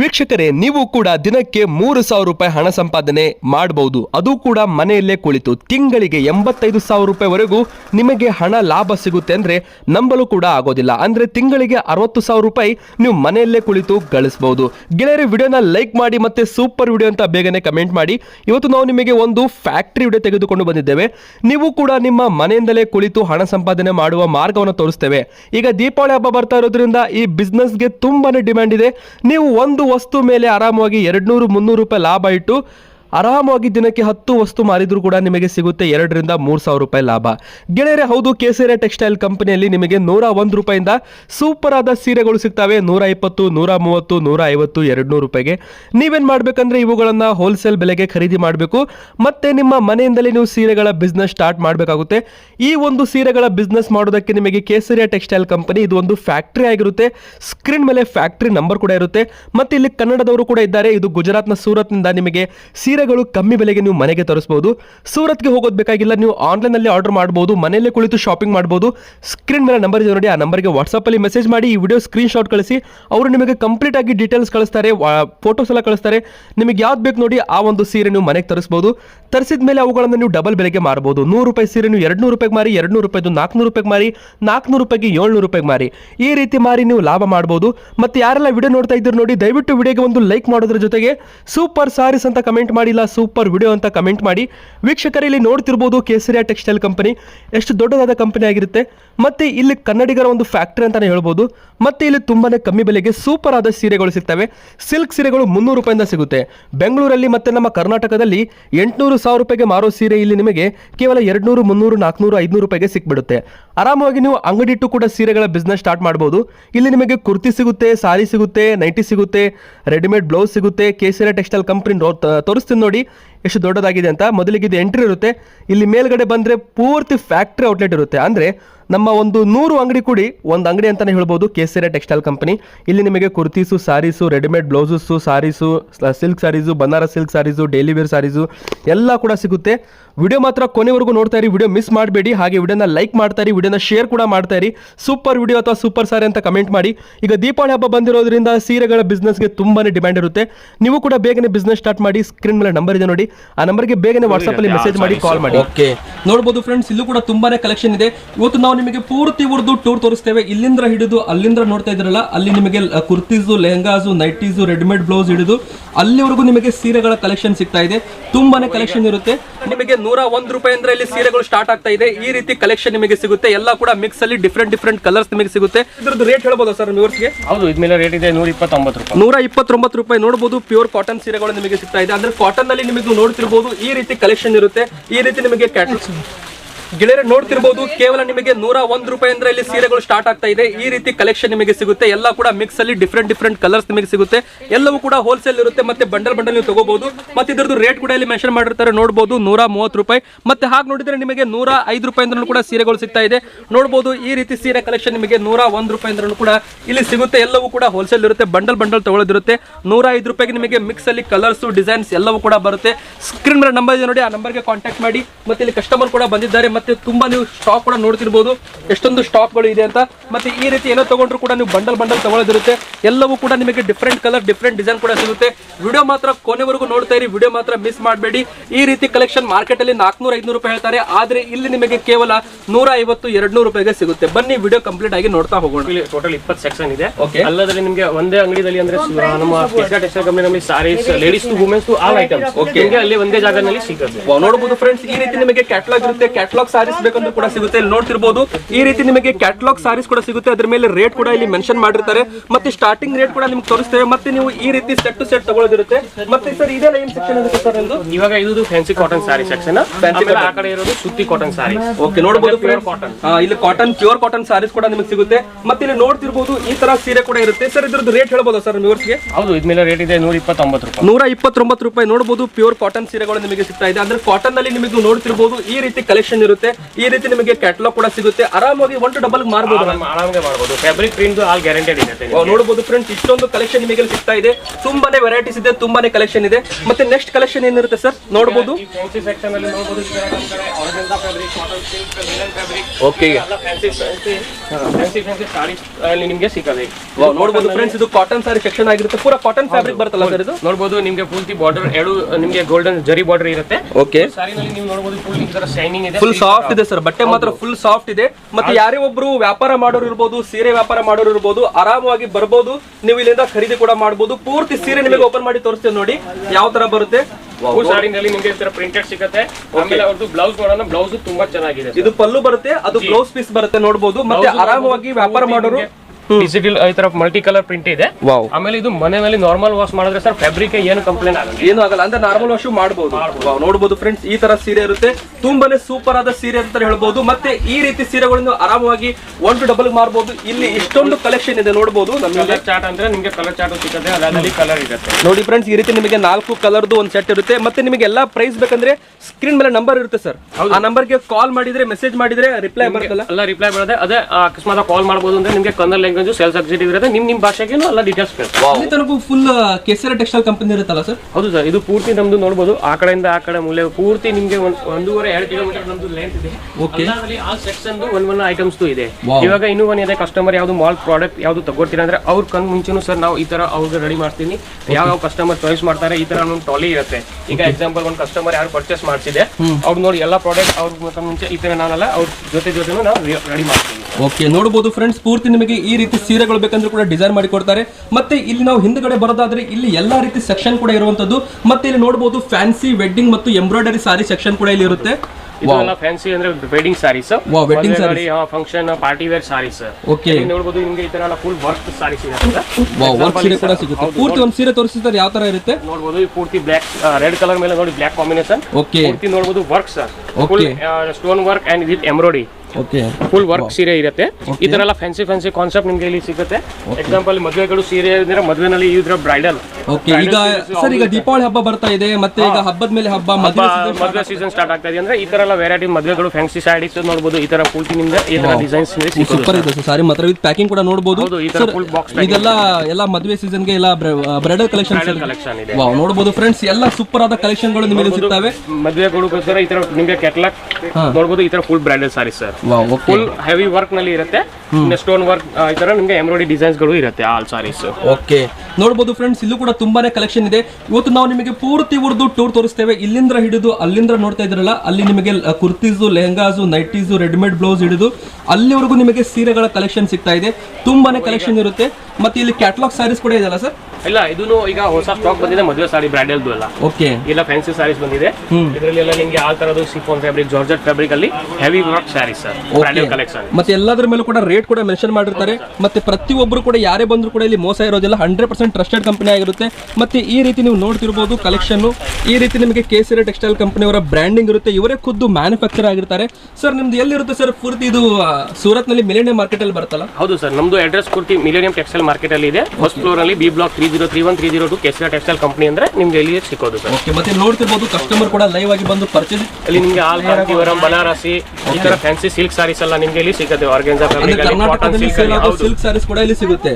ವೀಕ್ಷಕರೇ, ನೀವು ಕೂಡ ದಿನಕ್ಕೆ ಮೂರು ಸಾವಿರ ರೂಪಾಯಿ ಹಣ ಸಂಪಾದನೆ ಮಾಡಬಹುದು ಅದು ಕೂಡ ಮನೆಯಲ್ಲೇ ಕುಳಿತು ತಿಂಗಳಿಗೆ ಎಂಬತ್ತೈದು ಸಾವಿರ ರೂಪಾಯಿವರೆಗೂ ನಿಮಗೆ ಹಣ ಲಾಭ ಸಿಗುತ್ತೆ ಅಂದ್ರೆ ನಂಬಲು ಕೂಡ ಆಗೋದಿಲ್ಲ. ಅಂದ್ರೆ ತಿಂಗಳಿಗೆ ಅರವತ್ತು ಸಾವಿರ ರೂಪಾಯಿ ನೀವು ಮನೆಯಲ್ಲೇ ಕುಳಿತು ಗಳಿಸಬಹುದು ಗೆಳೆಯರೆ, ವಿಡಿಯೋನ ಲೈಕ್ ಮಾಡಿ ಮತ್ತೆ ಸೂಪರ್ ವಿಡಿಯೋ ಅಂತ ಬೇಗನೆ ಕಮೆಂಟ್ ಮಾಡಿ. ಇವತ್ತು ನಾವು ನಿಮಗೆ ಒಂದು ಫ್ಯಾಕ್ಟ್ರಿ ವಿಡಿಯೋ ತೆಗೆದುಕೊಂಡು ಬಂದಿದ್ದೇವೆ. ನೀವು ಕೂಡ ನಿಮ್ಮ ಮನೆಯಿಂದಲೇ ಕುಳಿತು ಹಣ ಸಂಪಾದನೆ ಮಾಡುವ ಮಾರ್ಗವನ್ನು ತೋರಿಸ್ತೇವೆ. ಈಗ ದೀಪಾವಳಿ ಹಬ್ಬ ಬರ್ತಾ ಇರೋದ್ರಿಂದ ಈ ಬಿಸ್ನೆಸ್ಗೆ ತುಂಬಾನೇ ಡಿಮ್ಯಾಂಡ್ ಇದೆ. ನೀವು ಒಂದು ವಸ್ತು ಮೇಲೆ ಆರಾಮವಾಗಿ ಎರಡ್ನೂರು ಮುನ್ನೂರು ರೂಪಾಯಿ ಲಾಭ ಇಟ್ಟು ಆರಾಮವಾಗಿ ದಿನಕ್ಕೆ ಹತ್ತು ವಸ್ತು ಮಾರಿದ್ರು ಕೂಡ ನಿಮಗೆ ಸಿಗುತ್ತೆ ಎರಡರಿಂದ ಮೂರು ಸಾವಿರ ರೂಪಾಯಿ ಲಾಭ. ಗೆಳೆಯರೆ, ಹೌದು ಕೇಸರಿ ಟೆಕ್ಸ್ಟೈಲ್ ಕಂಪನಿಯಲ್ಲಿ ನಿಮಗೆ ನೂರ ಒಂದು ರೂಪಾಯಿಂದ ಸೂಪರ್ ಆದ ಸೀರೆಗಳು ಸಿಗ್ತವೆ. ನೂರ ಇಪ್ಪತ್ತು, ನೂರ ಮೂವತ್ತು, ನೂರ ಐವತ್ತು ಎರಡು ನೂರು ರೂಪಾಯಿಗೆ. ನೀವೇನು ಮಾಡಬೇಕಂದ್ರೆ ಇವುಗಳನ್ನು ಹೋಲ್ಸೇಲ್ ಬೆಲೆಗೆ ಖರೀದಿ ಮಾಡಬೇಕು. ಮತ್ತೆ ನಿಮ್ಮ ಮನೆಯಿಂದಲೇ ನೀವು ಸೀರೆಗಳ ಬಿಸ್ನೆಸ್ ಸ್ಟಾರ್ಟ್ ಮಾಡಬೇಕಾಗುತ್ತೆ. ಈ ಒಂದು ಸೀರೆಗಳ ಬಿಸ್ನೆಸ್ ಮಾಡೋದಕ್ಕೆ ನಿಮಗೆ ಕೇಸರಿಯ ಟೆಕ್ಸ್ಟೈಲ್ ಕಂಪನಿ ಇದು ಒಂದು ಫ್ಯಾಕ್ಟ್ರಿ ಆಗಿರುತ್ತೆ. ಸ್ಕ್ರೀನ್ ಮೇಲೆ ಫ್ಯಾಕ್ಟ್ರಿ ನಂಬರ್ ಕೂಡ ಇರುತ್ತೆ. ಮತ್ತೆ ಇಲ್ಲಿ ಕನ್ನಡದವರು ಕೂಡ ಇದ್ದಾರೆ. ಇದು ಗುಜರಾತ್ನ ಸೂರತ್ನಿಂದ ನಿಮಗೆ ಸೀರೆಗಳು ಕಮ್ಮಿ ಬೆಲೆಗೆ ನೀವು ಮನೆಗೆ ತರಿಸಬಹುದು ಸೂರತ್ಗೆ ಹೋಗೋದು ಬೇಕಾಗಿಲ್ಲ, ನೀವು ಆನ್ಲೈನಲ್ಲಿ ಆರ್ಡರ್ ಮಾಡಬಹುದು ಮನೆಯಲ್ಲೇ ಕುಳಿತು ಶಾಪಿಂಗ್ ಮಾಡಬಹುದು ಸ್ಕ್ರೀನ್ ಮೇಲೆ ನಂಬರ್ ಇದೆ ನೋಡಿ, ಆ ನಂಬರ್ಗೆ ವಾಟ್ಸಪ್ಪಲ್ಲಿ ಮೆಸೇಜ್ ಮಾಡಿ, ಈ ವಿಡಿಯೋ ಸ್ಕ್ರೀನ್ ಶಾಟ್ ಕಳಿಸಿ. ಅವರು ನಿಮಗೆ ಕಂಪ್ಲೀಟ್ ಆಗಿ ಡೀಟೇಲ್ಸ್ ಕಳಿಸ್ತಾರೆ ಫೋಟೋಸ್ ಎಲ್ಲ ಕಳಿಸ್ತಾರೆ. ನಿಮಗೆ ಯಾವ್ದು ಬೇಕು ನೋಡಿ, ಆ ಒಂದು ಸೀರೆ ನೀವು ಮನೆಗೆ ತರಿಸಬಹುದು ತರಿಸಿದ ಮೇಲೆ ಅವುಗಳನ್ನು ನೀವು ಡಬಲ್ ಬೆಲೆಗೆ ಮಾರಬಹುದು ನೂರು ರೂಪಾಯಿ ಸೀರೆ ನೀವು ಎರಡು ನೂರು ರೂಪಾಯಿಗೆ ಮಾರಿ ಎರಡು ನೂರು ರೂಪಾಯಿದು ನಾಲ್ಕುನೂರು ರೂಪಾಯಿಗೆ ಮಾರಿ, ನಾಲ್ಕುನೂರು ರೂಪಾಯಿಗೆ ಏಳ್ನೂರು ರೂಪಾಯಿಗೆ ಮಾರಿ. ಈ ರೀತಿ ಮಾರಿ ನೀವು ಲಾಭ ಮಾಡಬಹುದು ಮತ್ತೆ ಯಾರೆಲ್ಲ ವಿಡಿಯೋ ನೋಡ್ತಾ ಇದ್ದೀರಿ ನೋಡಿ, ದಯವಿಟ್ಟು ವಿಡಿಯೋಗೆ ಒಂದು ಲೈಕ್ ಮಾಡೋದ್ರ ಜೊತೆಗೆ ಸೂಪರ್ ಸಾರೀಸ್ ಅಂತ ಕಮೆಂಟ್ ಮಾಡಿಲ್ಲ, ಸೂಪರ್ ವಿಡಿಯೋ ಅಂತ ಕಮೆಂಟ್ ಮಾಡಿ. ವೀಕ್ಷಕರು ಇಲ್ಲಿ ನೋಡ್ತಿರ್ಬೋದು, ಕೇಸರಿಯಾ ಟೆಕ್ಸ್ಟೈಲ್ ಕಂಪನಿ. ಎಷ್ಟು ದೊಡ್ಡದಾದ ಕಂಪನಿ ಆಗಿರುತ್ತೆ. ಮತ್ತೆ ಇಲ್ಲಿ ಕನ್ನಡಿಗರ ಒಂದು ಫ್ಯಾಕ್ಟ್ರಿ ಅಂತಾನೆ ಹೇಳ್ಬೋದು. ಮತ್ತೆ ಇಲ್ಲಿ ತುಂಬಾನೇ ಕಮ್ಮಿ ಬೆಲೆಗೆ ಸೂಪರ್ ಆದ ಸೀರೆಗಳು ಸಿಗ್ತವೆ. ಸಿಲ್ಕ್ ಸೀರೆಗಳು ಮುನ್ನೂರು ರೂಪಾಯಿಂದ ಸಿಗುತ್ತೆ. ಬೆಂಗಳೂರಲ್ಲಿ ಮತ್ತೆ ನಮ್ಮ ಕರ್ನಾಟಕದಲ್ಲಿ ಎಂಟುನೂರು ಸಾವಿರ ರೂಪಾಯಿಗೆ ಮಾರೋ ಸೀರೆ ಇಲ್ಲಿ ನಿಮಗೆ ಕೇವಲ ಎರಡ್ನೂರು, ಮುನ್ನೂರು ನಾಲ್ಕುನೂರು ಐದುನೂರು ರೂಪಾಯಿಗೆ ಸಿಕ್ಬಿಡುತ್ತೆ. ಆರಾಮವಾಗಿ ನೀವು ಅಂಗಡಿ ಇಟ್ಟು ಕೂಡ ಸೀರೆಗಳ ಬಿಸ್ನೆಸ್ ಸ್ಟಾರ್ಟ್ ಮಾಡ್ಬೋದು. ಇಲ್ಲಿ ನಿಮಗೆ ಕುರ್ತಿ ಸಿಗುತ್ತೆ, ಸಾರಿ ಸಿಗುತ್ತೆ, ನೈಟಿ ಸಿಗುತ್ತೆ ರೆಡಿಮೇಡ್ ಬ್ಲೌಸ್ ಸಿಗುತ್ತೆ ಕೇಸರಿ ಟೆಕ್ಸ್ಟೈಲ್ ಕಂಪನಿ ತೋರಿಸ್ತೀನಿ. ನೋಡಿ ಎಷ್ಟು ದೊಡ್ಡದಾಗಿದೆ ಅಂತ ಮೊದಲಿಗೆ ಇದು ಎಂಟ್ರಿ ಇರುತ್ತೆ. ಇಲ್ಲಿ ಮೇಲ್ಗಡೆ ಬಂದರೆ ಪೂರ್ತಿ ಫ್ಯಾಕ್ಟ್ರಿ ಔಟ್ಲೆಟ್ ಇರುತ್ತೆ. ಅಂದರೆ ನಮ್ಮ ಒಂದು ನೂರು ಅಂಗಡಿ ಕೂಡಿ ಒಂದು ಅಂಗಡಿ ಅಂತಲೇ ಹೇಳ್ಬೋದು ಕೇಸರಿ ಟೆಕ್ಸ್ಟೈಲ್ ಕಂಪನಿ. ಇಲ್ಲಿ ನಿಮಗೆ kurtis saris readymade blouses saris silk saris Banaras silk saris daily wear saris ಎಲ್ಲ ಕೂಡ ಸಿಗುತ್ತೆ. ವಿಡಿಯೋ ಮಾತ್ರ ಕೊನೆವರೆಗೂ ನೋಡ್ತಾ ಇರಿ ವಿಡಿಯೋ ಮಿಸ್ ಮಾಡಬೇಡಿ. ಹಾಗೆ ವಿಡಿಯೋನ ಲೈಕ್ ಮಾಡ್ತಾ ಇರಿ ವಿಡಿಯೋನ ಶೇರ್ ಕೂಡ ಮಾಡ್ತಾ ಇರಿ. ಸೂಪರ್ ವಿಡಿಯೋ ಅಥವಾ ಸೂಪರ್ ಸಾರಿ ಅಂತ ಕಮೆಂಟ್ ಮಾಡಿ. ಈಗ ದೀಪಾವಳಿ ಹಬ್ಬ ಬಂದಿರೋದ್ರಿಂದ ಸೀರೆಗಳ ಬಿಸ್ನೆಸ್ಗೆ ತುಂಬಾನೇ ಡಿಮ್ಯಾಂಡ್ ಇರುತ್ತೆ. ನೀವು ಕೂಡ ಬೇಗನೆ ಬಿಸ್ನೆಸ್ ಸ್ಟಾರ್ಟ್ ಮಾಡಿ ಸ್ಕ್ರೀನ್ ಮೇಲೆ ನಂಬರ್ ಇದೆ ನೋಡಿ. ಆ ನಂಬರ್ಗೆ ಬೇಗನೆ ವಾಟ್ಸಪ್ ಅಲ್ಲಿ ಮೆಸೇಜ್ ಮಾಡಿ ಕಾಲ್ ಮಾಡಿ. ಓಕೆ ನೋಡಬಹುದು ಫ್ರೆಂಡ್ಸ್ ಇಲ್ಲೂ ಕೂಡ ತುಂಬಾನೇ ಕಲೆಕ್ಷನ್ ಇದೆ. ಇವತ್ತು ನಾವು ನಿಮಗೆ ಪೂರ್ತಿ ಉರ್ದು ಟೂರ್ ತೋರಿಸ್ತೇವೆ. ಇಲ್ಲಿಂದ ಹಿಡಿದು ಅಲ್ಲಿಂದ ನೋಡ್ತಾ ಇದ್ರಲ್ಲ ಅಲ್ಲಿ ನಿಮಗೆ kurtis lehengas nighties readymade blouse ಹಿಡಿದು ಅಲ್ಲಿವರೆಗೂ ನಿಮಗೆ ಸೀರೆಗಳ ಕಲೆಕ್ಷನ್ ಸಿಗ್ತಾ ಇದೆ. ತುಂಬಾನೇ ಕಲೆಕ್ಷನ್ ಇರುತ್ತೆ. ನಿಮಗೆ ನೂರ ಒಂದ್ ರೂಪಾಯಿ ಅಂದ್ರೆ ಇಲ್ಲಿ ಸೀರೆಗಳು ಸ್ಟಾರ್ಟ್ ಆಗ್ತಾ ಇದೆ. ಈ ರೀತಿ ಕಲೆಕ್ಷನ್ ನಿಮಗೆ ಸಿಗುತ್ತೆ. ಎಲ್ಲ ಕೂಡ ಮಿಕ್ಸ್ ಅಲ್ಲಿ ಡಿಫ್ರೆಂಟ್ ಡಿಫ್ರೆಂಟ್ ಕಲರ್ಸ್ ನಿಮಗೆ ಸಿಗುತ್ತೆ. ಇದ್ರದ್ದು ರೇಟ್ ಹೇಳ್ಬೋದು ಸರ್ ವ್ಯೂವರ್ಸ್ಗೆ ಹೌದು ಇದ್ಮೇಲೆ ರೇಟ್ ಇದೆ ನೂರ ಇಪ್ಪತ್ತೊಂಬತ್ತು ರೂಪಾಯಿ. ನೂರ ಇಪ್ಪತ್ತೊಂಬತ್ತು ರೂಪಾಯಿ ನೋಡಬಹುದು ಪ್ಯೂರ್ ಕಾಟನ್ ಸೀರೆಗಳು ನಿಮಗೆ ಸಿಗ್ತಾ ಇದೆ. ಅಂದ್ರೆ ಕಾಟನ್ ಅಲ್ಲಿ ನಿಮಗೆ ನೋಡ್ತಿರ್ಬೋದು ಈ ರೀತಿ ಕಲೆಕ್ಷನ್ ಇರುತ್ತೆ. ಈ ರೀತಿ ನಿಮಗೆ ಕ್ಯಾಟಲಾಗ್ ಗೆಳೆಯರೆ ನೋಡ್ತಿರ್ಬೋದು, ಕೇವಲ ನಿಮಗೆ ನೂರ ಒಂದ್ ರೂಪಾಯಿ ಅಂದ್ರೆ ಇಲ್ಲಿ ಸೀರೆಗಳು ಸ್ಟಾರ್ಟ್ ಆಗ್ತಾ ಇದೆ. ಈ ರೀತಿ ಕಲೆಕ್ಷನ್ ನಿಮಗೆ ಸಿಗುತ್ತೆ. ಎಲ್ಲ ಕೂಡ ಮಿಕ್ಸ್ ಅಲ್ಲಿ ಡಿಫ್ರೆಂಟ್ ಡಿಫ್ರೆಂಟ್ ಕಲರ್ಸ್ ನಿಮಗೆ ಸಿಗುತ್ತೆ. ಎಲ್ಲವೂ ಕೂಡ ಹೋಲ್ಸೇಲ್ ಇರುತ್ತೆ ಮತ್ತೆ ಬಂಡಲ್ ಬಂಡಲ್ ನೀವು ತಗೋಬಹುದು ಮತ್ತೆ ಇದ್ರದ್ದು ರೇಟ್ ಕೂಡ ಇಲ್ಲಿ ಮೆನ್ಷನ್ ಮಾಡಿರ್ತಾರೆ. ನೋಡಬಹುದು ನೂರ ಮೂವತ್ತು ರೂಪಾಯಿ. ಮತ್ತೆ ಹಾಗೆ ನೋಡಿದ್ರೆ ನಿಮಗೆ ನೂರ ಐದು ರೂಪಾಯಿ ಅಂದ್ರೂ ಕೂಡ ಸೀರೆಗಳು ಸಿಗ್ತಾ ಇದೆ. ನೋಡಬಹುದು ಈ ರೀತಿ ಸೀರೆ ಕಲೆಕ್ಷನ್ ನಿಮಗೆ ನೂರ ಒಂದ್ ರೂಪಾಯಿ ಅಂದ್ರೂ ಕೂಡ ಇಲ್ಲಿ ಸಿಗುತ್ತೆ. ಎಲ್ಲವೂ ಕೂಡ ಹೋಲ್ಸೇಲ್ ಇರುತ್ತೆ. ಬಂಡಲ್ ಬಂಡಲ್ ತಗೊಳ್ಳೋದಿರುತ್ತೆ ನೂರ ಐದು ರೂಪಾಯಿಗೆ ನಿಮಗೆ ಮಿಕ್ಸ್ ಅಲ್ಲಿ ಕಲರ್ಸ್ ಡಿಸೈನ್ಸ್ ಎಲ್ಲವೂ ಕೂಡ ಬರುತ್ತೆ. ಸ್ಕ್ರೀನ್ ಮೇಲೆ ನಂಬರ್ ಇದೆ ನೋಡಿ. ಆ ನಂಬರ್ಗೆ ಕಾಂಟ್ಯಾಕ್ಟ್ ಮಾಡಿ. ಮತ್ತೆ ಇಲ್ಲಿ ಕಸ್ಟಮರ್ ಕೂಡ ಬಂದಿದ್ದಾರೆ. ಮತ್ತೆ ತುಂಬಾ ನೀವು ಸ್ಟಾಕ್ ಕೂಡ ನೋಡ್ತಿರ್ಬೋದು. ಎಷ್ಟೊಂದು ಸ್ಟಾಕ್ಗಳು ಇದೆ ಅಂತ. ಮತ್ತೆ ಈ ರೀತಿ ಏನೋ ತಗೊಂಡ್ರು ಕೂಡ ನೀವು ಬಂಡಲ್ ಬಂಡಲ್ ತಗೊಳ್ಳೋದಿರುತ್ತೆ ಎಲ್ಲವೂ ಕೂಡ ನಿಮಗೆ ಡಿಫ್ರೆಂಟ್ ಕಲರ್ ಡಿಫ್ರೆಂಟ್ ಡಿಸೈನ್ ಕೂಡ ಸಿಗುತ್ತೆ. ವಿಡಿಯೋ ಮಾತ್ರ ಕೊನೆವರೆಗೂ ನೋಡ್ತಾ ಇರಿ. ವಿಡಿಯೋ ಮಾತ್ರ ಮಿಸ್ ಮಾಡಬೇಡಿ. ಈ ರೀತಿ ಕಲೆಕ್ಷನ್ ಮಾರ್ಕೆಟ್ ಅಲ್ಲಿ ನಾಲ್ಕುನೂರ ಐದುನೂರು ರೂಪಾಯಿ ಹೇಳ್ತಾರೆ. ಆದ್ರೆ ಇಲ್ಲಿ ನಿಮಗೆ ಕೇವಲ ನೂರ ಐವತ್ತು ಎರಡು ನೂರು ರೂಪಾಯಿಗೆ ಸಿಗುತ್ತೆ. ಬನ್ನಿ ವಿಡಿಯೋ ಕಂಪ್ಲೀಟ್ ಆಗಿ ನೋಡ್ತಾ ಹೋಗೋಣ. ಇಲ್ಲಿ ಟೋಟಲ್ ಇಪ್ಪತ್ತು ಸೆಕ್ಷನ್ ಇದೆ. ಓಕೆ ಅಲ್ಲದಲ್ಲಿ ನಿಮಗೆ ಒಂದೇ ಅಂಗಡಿಯಲ್ಲಿ ಅಂದ್ರೆ ನಮ್ಮ ಕಂಪನಿ ನಮಗೆ saris ladies women's all items ಅಲ್ಲಿ ಒಂದೇ ಜಾಗದಲ್ಲಿ ಸಿಗುತ್ತೆ. ನೋಡಬಹುದು ಫ್ರೆಂಡ್ಸ್ ಈ ರೀತಿ ನಿಮಗೆ ಕ್ಯಾಟಲಾಗ್ ಇರುತ್ತೆ. ಕ್ಯಾಟಲಾಗ್ ಸಾರೀಸ್ ಬೇಕಂದ್ರೂ ಕೂಡ ಸಿಗುತ್ತೆ. ಇಲ್ಲಿ ನೋಡ್ತಿರ್ಬೋದು ಈ ರೀತಿ ನಿಮಗೆ ಕ್ಯಾಟಲಾಗ್ ಸಾರೀಸ್ ಕೂಡ ಸಿಗುತ್ತೆ. ಅದ್ರ ಮೇಲೆ ರೇಟ್ ಕೂಡ ಇಲ್ಲಿ ಮೆನ್ಷನ್ ಮಾಡಿರ್ತಾರೆ. ಮತ್ತೆ ಸ್ಟಾರ್ಟಿಂಗ್ ರೇಟ್ ಕೂಡ ನಿಮ್ಗೆ ತೋರಿಸ್ತೇವೆ. ಮತ್ತೆ ನೀವು ಈ ರೀತಿ ಸೆಟ್ ಟು ಸೆಟ್ ತಗೊಳ್ಳೋದಿರುತ್ತೆ. ಮತ್ತೆ ಸರ್ ಇದೆಲ್ಲ ಏನ್ ಸೆಕ್ಷನ್ ಇರುತ್ತೆ ಸರ್ ಎಂದು ಇವಾಗ ಇದು ಫ್ಯಾನ್ಸಿ ಕಾಟನ್ ಸಾರಿ ಸೆಕ್ಷನ್ ಆ ಕಡೆ ಇರೋದು ಸುತ್ತಿ ಕಾಟನ್ ಸಾರಿ ಓಕೆ ನೋಡಬಹುದು ಪ್ಯೂರ್ ಕಾಟನ್ ಇಲ್ಲಿ ಕಾಟನ್ ಪ್ಯೂರ್ ಕಾಟನ್ ಸಾರೀಸ್ ಕೂಡ ನಿಮಗೆ ಸಿಗುತ್ತೆ. ಮತ್ತೆ ಇಲ್ಲಿ ನೋಡ್ತಿರ್ಬೋದು ಈ ತರ ಸೀರೆ ಕೂಡ ಇರುತ್ತೆ. ಸರ್ ಇದ್ರದ್ದು ರೇಟ್ ಹೇಳ್ಬೋದಾ ಸರ್ ವ್ಯೂವರ್ಸ್ಗೆ ಹೌದು ಇದ್ಮೇಲೆ ರೇಟ್ ಇದೆ ನೂರ ಇಪ್ಪತ್ತೊಂಬತ್ತು ರೂಪಾಯಿ. ನೂರ ಇಪ್ಪತ್ತೊಂಬತ್ತು ರೂಪಾಯಿ ನೋಡಬಹುದು ಪ್ಯೂರ್ ಕಾಟನ್ ಸೀರೆಗಳು ನಿಮಗೆ ಸಿಗ್ತಾ ಇದೆ. ಅಂದ್ರೆ ಕಾಟನ್ನಲ್ಲಿ ನಿಮಗೆ ನೋಡ್ತಿರ್ಬೋದು ಈ ರೀತಿ ಕಲೆಕ್ಷನ್ ಇರುತ್ತೆ. ಇರುತ್ತೆ ಈ ರೀತಿ ನಿಮಗೆ ಕ್ಯಾಟಲಾಗ್ ಕೂಡ ಸಿಗುತ್ತೆ. ಆರಾಮಾಗಿ ಒನ್ ಟು ಡಬಲ್ ಮಾರ್ಬೋದು ಆರಾಮ್- ಆರಾಮ್ಗೆ ಮಾಡ್ಬೋದು ಫ್ಯಾಬ್ರಿಕ್ ಪ್ರಿಂಟ್ ಆಲ್ ಗ್ಯಾರಂಟೆಡ್ ಇದೆ ನೋಡಬಹುದು ಫ್ರೆಂಡ್ಸ್ ಇಷ್ಟೊಂದು ಕಲೆಕ್ಷನ್ ನಿಮಗೆ ಸಿಗ್ತಾ ಇದೆ. ತುಂಬಾನೇ ವೆರೈಟೀಸ್ ಇದೆ ತುಂಬಾನೇ ಕಲೆಕ್ಷನ್ ಇದೆ. ಮತ್ತೆ ನೆಕ್ಸ್ಟ್ ಕಲೆಕ್ಷನ್ ಏನಿರುತ್ತೆ ಸರ್ ನೋಡಬಹುದು ಓಕೆ ನಿಮಗೆ ಸಿಗದೆ ನೋಡ್ಬೋದು ಫ್ರೆಂಡ್ಸ್ ಇದು ಕಾಟನ್ ಸಾರಿ ಸೆಕ್ಷನ್ ಆಗಿರುತ್ತೆ. ಪೂರಾ ಕಾಟನ್ ಫ್ಯಾಬ್ರಿಕ್ ಬರುತ್ತಲ್ಲ ಸರ್ ಇದು? ನೋಡಬಹುದು ನಿಮಗೆ ಪೂರ್ತಿ ಬಾರ್ಡರ್ ಎರಡು ನಿಮಗೆ ಗೋಲ್ಡನ್ ಜರಿ ಬಾರ್ಡರ್ ಇರುತ್ತೆ. ಓಕೆ ಸಾರಿನಲ್ಲಿ ನೀವು ನೋಡಬಹುದು ಫುಲ್ ಈ ತರ ಶೈನಿಂಗ್ ಇದೆ. ಫುಲ್ ಸಾಫ್ಟ್ ಇದೆ ಸರ್. ಬಟ್ಟೆ ಮಾತ್ರ ಫುಲ್ ಸಾಫ್ಟ್ ಇದೆ. ಮತ್ತೆ ಯಾರೇ ಒಬ್ರು ವ್ಯಾಪಾರ ಮಾಡೋರು ಇರ್ಬೋದು ಸೀರೆ ವ್ಯಾಪಾರ ಮಾಡೋರು ಇರ್ಬೋದು ಆರಾಮವಾಗಿ ಬರ್ಬೋದು ನೀವು ಇಲ್ಲಿಂದ ಖರೀದಿ ಕೂಡ ಮಾಡಬಹುದು ಪೂರ್ತಿ ಸೀರೆ ನಿಮಗೆ ಓಪನ್ ಮಾಡಿ ತೋರಿಸ್ತೇವೆ ನೋಡಿ ಯಾವ ತರ ಬರುತ್ತೆ. ಫುಲ್ ಸಾರಿನಲ್ಲಿ ನಿಮಗೆ ಈ ತರ ಪ್ರಿಂಟೆಡ್ ಸಿಗುತ್ತೆ. ಆಮೇಲೆ ಅವ್ರದ್ದು ಬ್ಲೌಸ್ ನೋಡೋಣ. ಬ್ಲೌಸ್ ತುಂಬಾ ಚೆನ್ನಾಗಿದೆ ಇದು ಪಲ್ಲು ಬರುತ್ತೆ ಅದು ಬ್ಲೌಸ್ ಪೀಸ್ ಬರುತ್ತೆ ನೋಡಬಹುದು ಮತ್ತೆ ಆರಾಮವಾಗಿ ವ್ಯಾಪಾರ ಮಾಡೋರು ಡಿಜಿಟಲ್ ಈ ತರ ಮಲ್ಟಿ ಕಲರ್ ಪ್ರಿಂಟ್ ಇದೆ ಆಮೇಲೆ ಇದು ಮನೆಯಲ್ಲಿ ನಾರ್ಮಲ್ ವಾಶ್ ಮಾಡಿದ್ರೆ ಸರ್ ಫ್ಯಾಬ್ರಿಕ್ ಏನು ಕಂಪ್ಲೇಂಟ್ ಆಗಲ್ಲ. ಏನು ಆಗಲ್ಲ ಅಂದ್ರೆ ನಾರ್ಮಲ್ ವಾಶು ಮಾಡಬಹುದು ನೋಡಬಹುದು ಫ್ರೆಂಡ್ಸ್ ಈ ತರ ಸೀರೆ ಇರುತ್ತೆ. ತುಂಬಾನೇ ಸೂಪರ್ ಆದ ಸೀರೆ ಅಂತ ಹೇಳ್ಬಹುದು ಮತ್ತೆ ಈ ರೀತಿ ಸೀರೆಗಳನ್ನು ಆರಾಮವಾಗಿ ಒನ್ ಟು ಡಬಲ್ ಮಾಡಬಹುದು ಇಲ್ಲಿ ಇಷ್ಟೊಂದು ಕಲೆಕ್ಷನ್ ಇದೆ ನೋಡಬಹುದು ಕಲರ್ ಚಾರ್ಟ್ ಅಂದ್ರೆ ನಿಮಗೆ ಕಲರ್ ಚಾರ್ಟ್ ಸಿಗುತ್ತೆ ಅದರಲ್ಲಿ ಕಲರ್ ಇರುತ್ತೆ. ನೋಡಿ ಫ್ರೆಂಡ್ಸ್ ಈ ರೀತಿ ನಿಮಗೆ ನಾಲ್ಕು ಕಲರ್ದು ಒಂದು ಸೆಟ್ ಇರುತ್ತೆ. ಮತ್ತೆ ನಿಮಗೆ ಎಲ್ಲಾ ಪ್ರೈಸ್ ಬೇಕಂದ್ರೆ ಸ್ಕ್ರೀನ್ ಮೇಲೆ ನಂಬರ್ ಇರುತ್ತೆ ಸರ್ ಆ ನಂಬರ್ಗೆ ಕಾಲ್ ಮಾಡಿದ್ರೆ ಮೆಸೇಜ್ ಮಾಡಿದ್ರೆ ರಿಪ್ಲೈ ಬರುತ್ತಲ್ಲ. ಎಲ್ಲ ರಿಪ್ಲೈ ಬರುತ್ತೆ. ಅದೇ ಅಕಸ್ಮಾತ್ ಕಾಲ್ ಮಾಡಬಹುದು ಅಂದ್ರೆ ನಿಮಗೆ ಕನ್ನಡ ಲ್ಯಾಂಗ್ವೇಜ್ ಸೇಲ್ಸ್ ಎಕ್ಸಿಕ್ಯೂಟಿವ್ ಇರುತ್ತೆ ನಿಮ್ಮ ನಿಮ್ಮ ಭಾಷೆಗೇನು ಎಲ್ಲ ಡೀಟೇಲ್ಸ್ ಬೇಕು ಇಲ್ಲಿ ತನಕ ಫುಲ್ ಕೆಸರ ಟೆಕ್ಸ್ಟೈಲ್ ಕಂಪನಿ ಇರುತ್ತಲ್ಲ ಸರ್ ಹೌದು ಸರ್ ಇದು ಪೂರ್ತಿ ನಮ್ದು ನೋಡಬಹುದು ಆ ಕಡೆಯಿಂದ ಆ ಕಡೆ ಮೂಲೆ ಪೂರ್ತಿ ನಿಮ್ಗೆ ಒಂದ್- ಒಂದೂವರೆ ಎರಡು ಕಿಲೋಮೀಟರ್ ನಮ್ದು ಲೆಂತ್ ಇದೆ. ಓಕೆ ಆ ಸೆಕ್ಷನ್ ಒನ್ ಒನ್ ಐಟಮ್ಸ್ ಇದೆ. ಇವಾಗ ಇನ್ನೂ ಒಂದ್ ಇದೆ ಕಸ್ಟಮರ್ ಯಾವ್ದು ಮಾಲ್ ಪ್ರಾಡಕ್ಟ್ ಯಾವ್ದು ತಗೋತೀರಾ ಅಂದ್ರೆ ಅವ್ರ ಕಣ್ ಮುಂಚೆನೂ ಸರ್ ನಾವು ಈ ತರ ಅವ್ರಿಗೆ ರೆಡಿ ಮಾಡ್ತೀನಿ. ಯಾವ ಯಾವ ಕಸ್ಟಮರ್ ಚಾಯ್ಸ್ ಮಾಡ್ತಾರೆ ಈ ತರ ಒಂದು ಟ್ರಾಲಿ ಇರುತ್ತೆ. ಈಗ ಎಕ್ಸಾಂಪಲ್ ಒಂದು ಕಸ್ಟಮರ್ ಯಾರು ಪರ್ಚೇಸ್ ಮಾಡ್ತಿದೆ ಅವ್ರು ನೋಡಿ ಎಲ್ಲ ಪ್ರಾಡಕ್ಟ್ ಅವ್ರ ಮುಂಚೆ ಈ ತರ ನಾನಲ್ಲ ಅವ್ರ ಜೊತೆ ಜೊತೆನೂ ನಾವು ರೆಡಿ ಮಾಡ್ತೀವಿ. ಓಕೆ ನೋಡಬಹುದು ಫ್ರೆಂಡ್ಸ್ ಪೂರ್ತಿ ನಿಮಗೆ ಈ ರೀತಿ ಸೀರೆಗಳು ಬೇಕಂದ್ರೆ ಕೂಡ ಡಿಸೈನ್ ಮಾಡಿ ಕೊಡ್ತಾರೆ. ಮತ್ತೆ ಇಲ್ಲಿ ನಾವು ಹಿಂದ್ಗಡೆ ಬರೋದಾದ್ರೆ ಇಲ್ಲಿ ಎಲ್ಲಾ ರೀತಿ ಸೆಕ್ಷನ್ ಕೂಡ ಇರುವಂತದ್ದು. ಮತ್ತೆ ಇಲ್ಲಿ ನೋಡಬಹುದು ಫ್ಯಾನ್ಸಿ ವೆಡ್ಡಿಂಗ್ ಮತ್ತು ಎಂಬ್ರಾಯ್ಡರಿ ಸಾರಿ ಸೆಕ್ಷನ್ ಕೂಡ ಇಲ್ಲಿ ಇರುತ್ತೆ. ಫ್ಯಾನ್ಸಿ ಅಂದ್ರೆ wedding saris wedding sari. Function party wear saris okay ನೋಡಬಹುದು ನಿಮ್ಗೆ ಈ ತರ ಎಲ್ಲ ಫುಲ್ ವರ್ಕ್ ಸಾರೀಸ್ ಇದೆ ವರ್ಕ್ ಸೀರೆ ಕೂಡ ಸಿಗುತ್ತೆ. ಪೂರ್ತಿ ಒಂದು ಸೀರೆ ತೋರಿಸಿದ್ರೆ ಯಾವ ತರ ಇರುತ್ತೆ? ನೋಡಬಹುದು ಈ ಪೂರ್ತಿ ಬ್ಲಾಕ್ ರೆಡ್ ಕಲರ್ ಮೇಲೆ ನೋಡಿ ಬ್ಲಾಕ್ ಕಾಂಬಿನೇಷನ್ ಓಕೆ ಪೂರ್ತಿ ನೋಡ್ಬೋದು work sir stone work and with embroidery okay full work ಸೀರೆ ಇರುತ್ತೆ. ಈ ತರ ಎಲ್ಲ ಫ್ಯಾನ್ಸಿ ಫ್ಯಾನ್ಸಿ ಕಾನ್ಸೆಪ್ಟ್ ನಿಮ್ಗೆ ಇಲ್ಲಿ ಸಿಗುತ್ತೆ. ಎಕ್ಸಾಂಪಲ್ ಮದುವೆಗಳು ಸೀರೆ ಅಂದ್ರೆ ಮದುವೆನಲ್ಲಿ ಇದ್ರ ಬ್ರೈಡಲ್ ಓಕೆ ಈಗ ಸರ್ ಈಗ ದೀಪಾವಳಿ ಹಬ್ಬ ಬರ್ತಾ ಇದೆ ಮತ್ತೆ ಈಗ ಹಬ್ಬದ ಮೇಲೆ ಹಬ್ಬ ಮದುವೆ ಸೀಸನ್ ಸ್ಟಾರ್ಟ್ ಆಗ್ತಾ ಇದೆ. ಅಂದ್ರೆ ಈ ತರ ಎಲ್ಲ ವೆರೈಟಿ ಮದುವೆಗಳು ಫ್ಯಾನ್ಸಿ ಸ್ಯಾರೀಸ್ ನೋಡಬಹುದು ಈ ತರ ಪೂರ್ತಿ ನಿಮ್ಗೆ ಈ ತರ ಡಿಸೈನ್ಸ್ ಸೂಪರ್ ಇದೆ. ಸರ್. ಮಾತ್ರ ವಿತ್ ಪ್ಯಾಕಿಂಗ್ ಕೂಡ ನೋಡಬಹುದು ಹೌದು ಈ ತರ ಫುಲ್ ಬಾಕ್ಸ್ ಇದೆಲ್ಲ ಎಲ್ಲ ಮದುವೆ ಸೀಸನ್ಗೆ ಎಲ್ಲ ಬ್ರೈಡಲ್ ಕಲೆಕ್ಷನ್ ಕಲೆಕ್ಷನ್ ಇದೆ. ವಾವ್ ನೋಡಬಹುದು ಫ್ರೆಂಡ್ಸ್ ಎಲ್ಲ ಸೂಪರ್ ಆದ ಕಲೆಕ್ಷನ್ಗಳು ನಿಮಗೆ ಸಿಗ್ತವೆ. ಮದುವೆಗಳು ಈ ತರ ನಿಮಗೆ ಕೆಟ್ಲಾಕ್ ನೋಡಬಹುದು ಈ ತರ full bridal sari sir full heavy ವರ್ಕ್ನಲ್ಲಿ ಇರುತ್ತೆ. ಸ್ಟೋನ್ ವರ್ಕ್ ಈ ತರ ನಿಮ್ಗೆ ಎಂಬ್ರಾಯ್ಡಿ ಡಿಸೈನ್ಸ್ಗಳು ಇರುತ್ತೆ ಆಲ್ ಸಾರೀಸ್ ಓಕೆ ನೋಡಬಹುದು ಫ್ರೆಂಡ್ಸ್ ಇಲ್ಲೂ ಕೂಡ ತುಂಬಾನೇ ಕಲೆಕ್ಷನ್ ಇದೆ. ಇವತ್ತು ನಾವು ನಿಮಗೆ ಪೂರ್ತಿ ಉರ್ದು ಟೂರ್ ತೋರಿಸ್ತೇವೆ. ಇಲ್ಲಿಂದ ಹಿಡಿದು ಅಲ್ಲಿಂದ ನೋಡ್ತಾ ಇದ್ರಲ್ಲ ಅಲ್ಲಿ ನಿಮಗೆ kurtis lehengas nighties readymade blouse ಹಿಡಿದು ಅಲ್ಲಿವರೆಗೂ ನಿಮಗೆ ಸೀರೆಗಳ ಕಲೆಕ್ಷನ್ ಸಿಗ್ತಾ ಇದೆ. ತುಂಬಾನೇ ಕಲೆಕ್ಷನ್ ಇರುತ್ತೆ. ಮತ್ತೆ ಇಲ್ಲಿ ಕ್ಯಾಟ್ಲಾಗ್ ಸ್ಯಾರೀಸ್ ಕೂಡ ಇದೆಯಲ್ಲ ಸರ್ ಇಲ್ಲ ಇದನ್ನು ಈಗ ಹೊಸ ಸ್ಟಾಕ್ ಬಂದಿದೆ ಮದುವೆ ಸಾರಿ ಬ್ರಾಂಡೆಲ್ದು ಎಲ್ಲ. ಓಕೆ ಇಲ್ಲ ಫ್ಯಾನ್ಸಿ ಸಾರೀಸ್ ಬಂದಿದೆ. ಇದರಲ್ಲಿ ಎಲ್ಲ ನಿಮಗೆ ಆ ತರದ್ದು ಸಿಫೋನ್ ಫ್ಯಾಬ್ರಿಕ್ ಜಾರ್ಜೆಟ್ ಫ್ಯಾಬ್ರಿಕ್ ಅಲ್ಲಿ heavy work saris sir collection ಮತ್ತೆ ಎಲ್ಲದರ ಮೇಲೂ ಕೂಡ ರೇಟ್ ಕೂಡ ಮೆನ್ಷನ್ ಮಾಡಿರ್ತಾರೆ. ಮತ್ತೆ ಪ್ರತಿಯೊಬ್ಬರು ಕೂಡ ಯಾರೇ ಬಂದ್ರು ಕೂಡ ಇಲ್ಲಿ ಮೋಸ ಇರೋದಿಲ್ಲ. ಹಂಡ್ರೆಡ್ ಪರ್ಸೆಂಟ್ ಟ್ರಸ್ಟೆಡ್ ಕಂಪನಿ ಆಗಿರುತ್ತೆ. ಮತ್ತೆ ಈ ರೀತಿ ನೀವು ನೋಡ್ತಿರ್ಬೋದು ಕಲೆಕ್ಷನ್ ಈ ರೀತಿ ನಿಮಗೆ ಕೇಸರಿ ಟೆಕ್ಸ್ಟೈಲ್ ಕಂಪನಿಯವರ ಬ್ರ್ಯಾಂಡಿಂಗ್ ಇರುತ್ತೆ. ಇವರೇ ಖುದ್ದು ಮ್ಯಾನುಫ್ಯಾಕ್ಚರ್ ಆಗಿರ್ತಾರೆ. ಸರ್ ನಿಮ್ದು ಎಲ್ಲಿರುತ್ತೆ ಸರ್ ಪೂರ್ತಿ ಇದು ಸೂರತ್ನಲ್ಲಿ ಮಿಲೇನಿಯಂ ಮಾರ್ಕೆಟ್ ಅಲ್ಲಿ ಬರುತ್ತಲ್ಲ? ಹೌದು ಸರ್ ನಮ್ದು ಅಡ್ರೆಸ್ ಪೂರ್ತಿ ಮಿಲೇನಿಯಂ ಟೆಕ್ಸ್ಟೈಲ್ ಮಾರ್ಕೆಟ್ ಅಲ್ಲಿ ಇದೆ. ಫಸ್ಟ್ ಫ್ಲೋರ್ ಅಲ್ಲಿ B block three zero three one three zero two Kesari textile company ಅಂದ್ರೆ ನಿಮ್ಗೆ ಇಲ್ಲಿ ಸಿಕ್ಕೋದು ಸರ್. ಓಕೆ ಮತ್ತೆ ನೋಡ್ತಿರ್ಬೋದು ಕಸ್ಟಮರ್ ಕೂಡ ಲೈವ್ ಆಗಿ ಬಂದು ಪರ್ಚೇಸ್ ಅಲ್ಲಿ ನಿಮಗೆ ಆಲ್ ಕಾಂತಿವರಂ ಬನಾರಸಿ ಈ ತರ ಫ್ಯಾನ್ಸಿ ಸಿಲ್ಕ್ ಸಾರೀಸ್ ಎಲ್ಲ ನಿಮ್ಗೆ ಇಲ್ಲಿ ಸಿಗುತ್ತೆ? ಆರ್ಗೆನ್ಸಾ ಅಂದ್ರೆ ಕರ್ನಾಟಕದಲ್ಲಿ ಸಿಲ್ಕ್ ಸೇಲ್ ಆಗೋ ಸಿಲ್ಕ್ ಸಾರೀಸ್ ಕೂಡ ಇಲ್ಲಿ ಸಿಗುತ್ತೆ.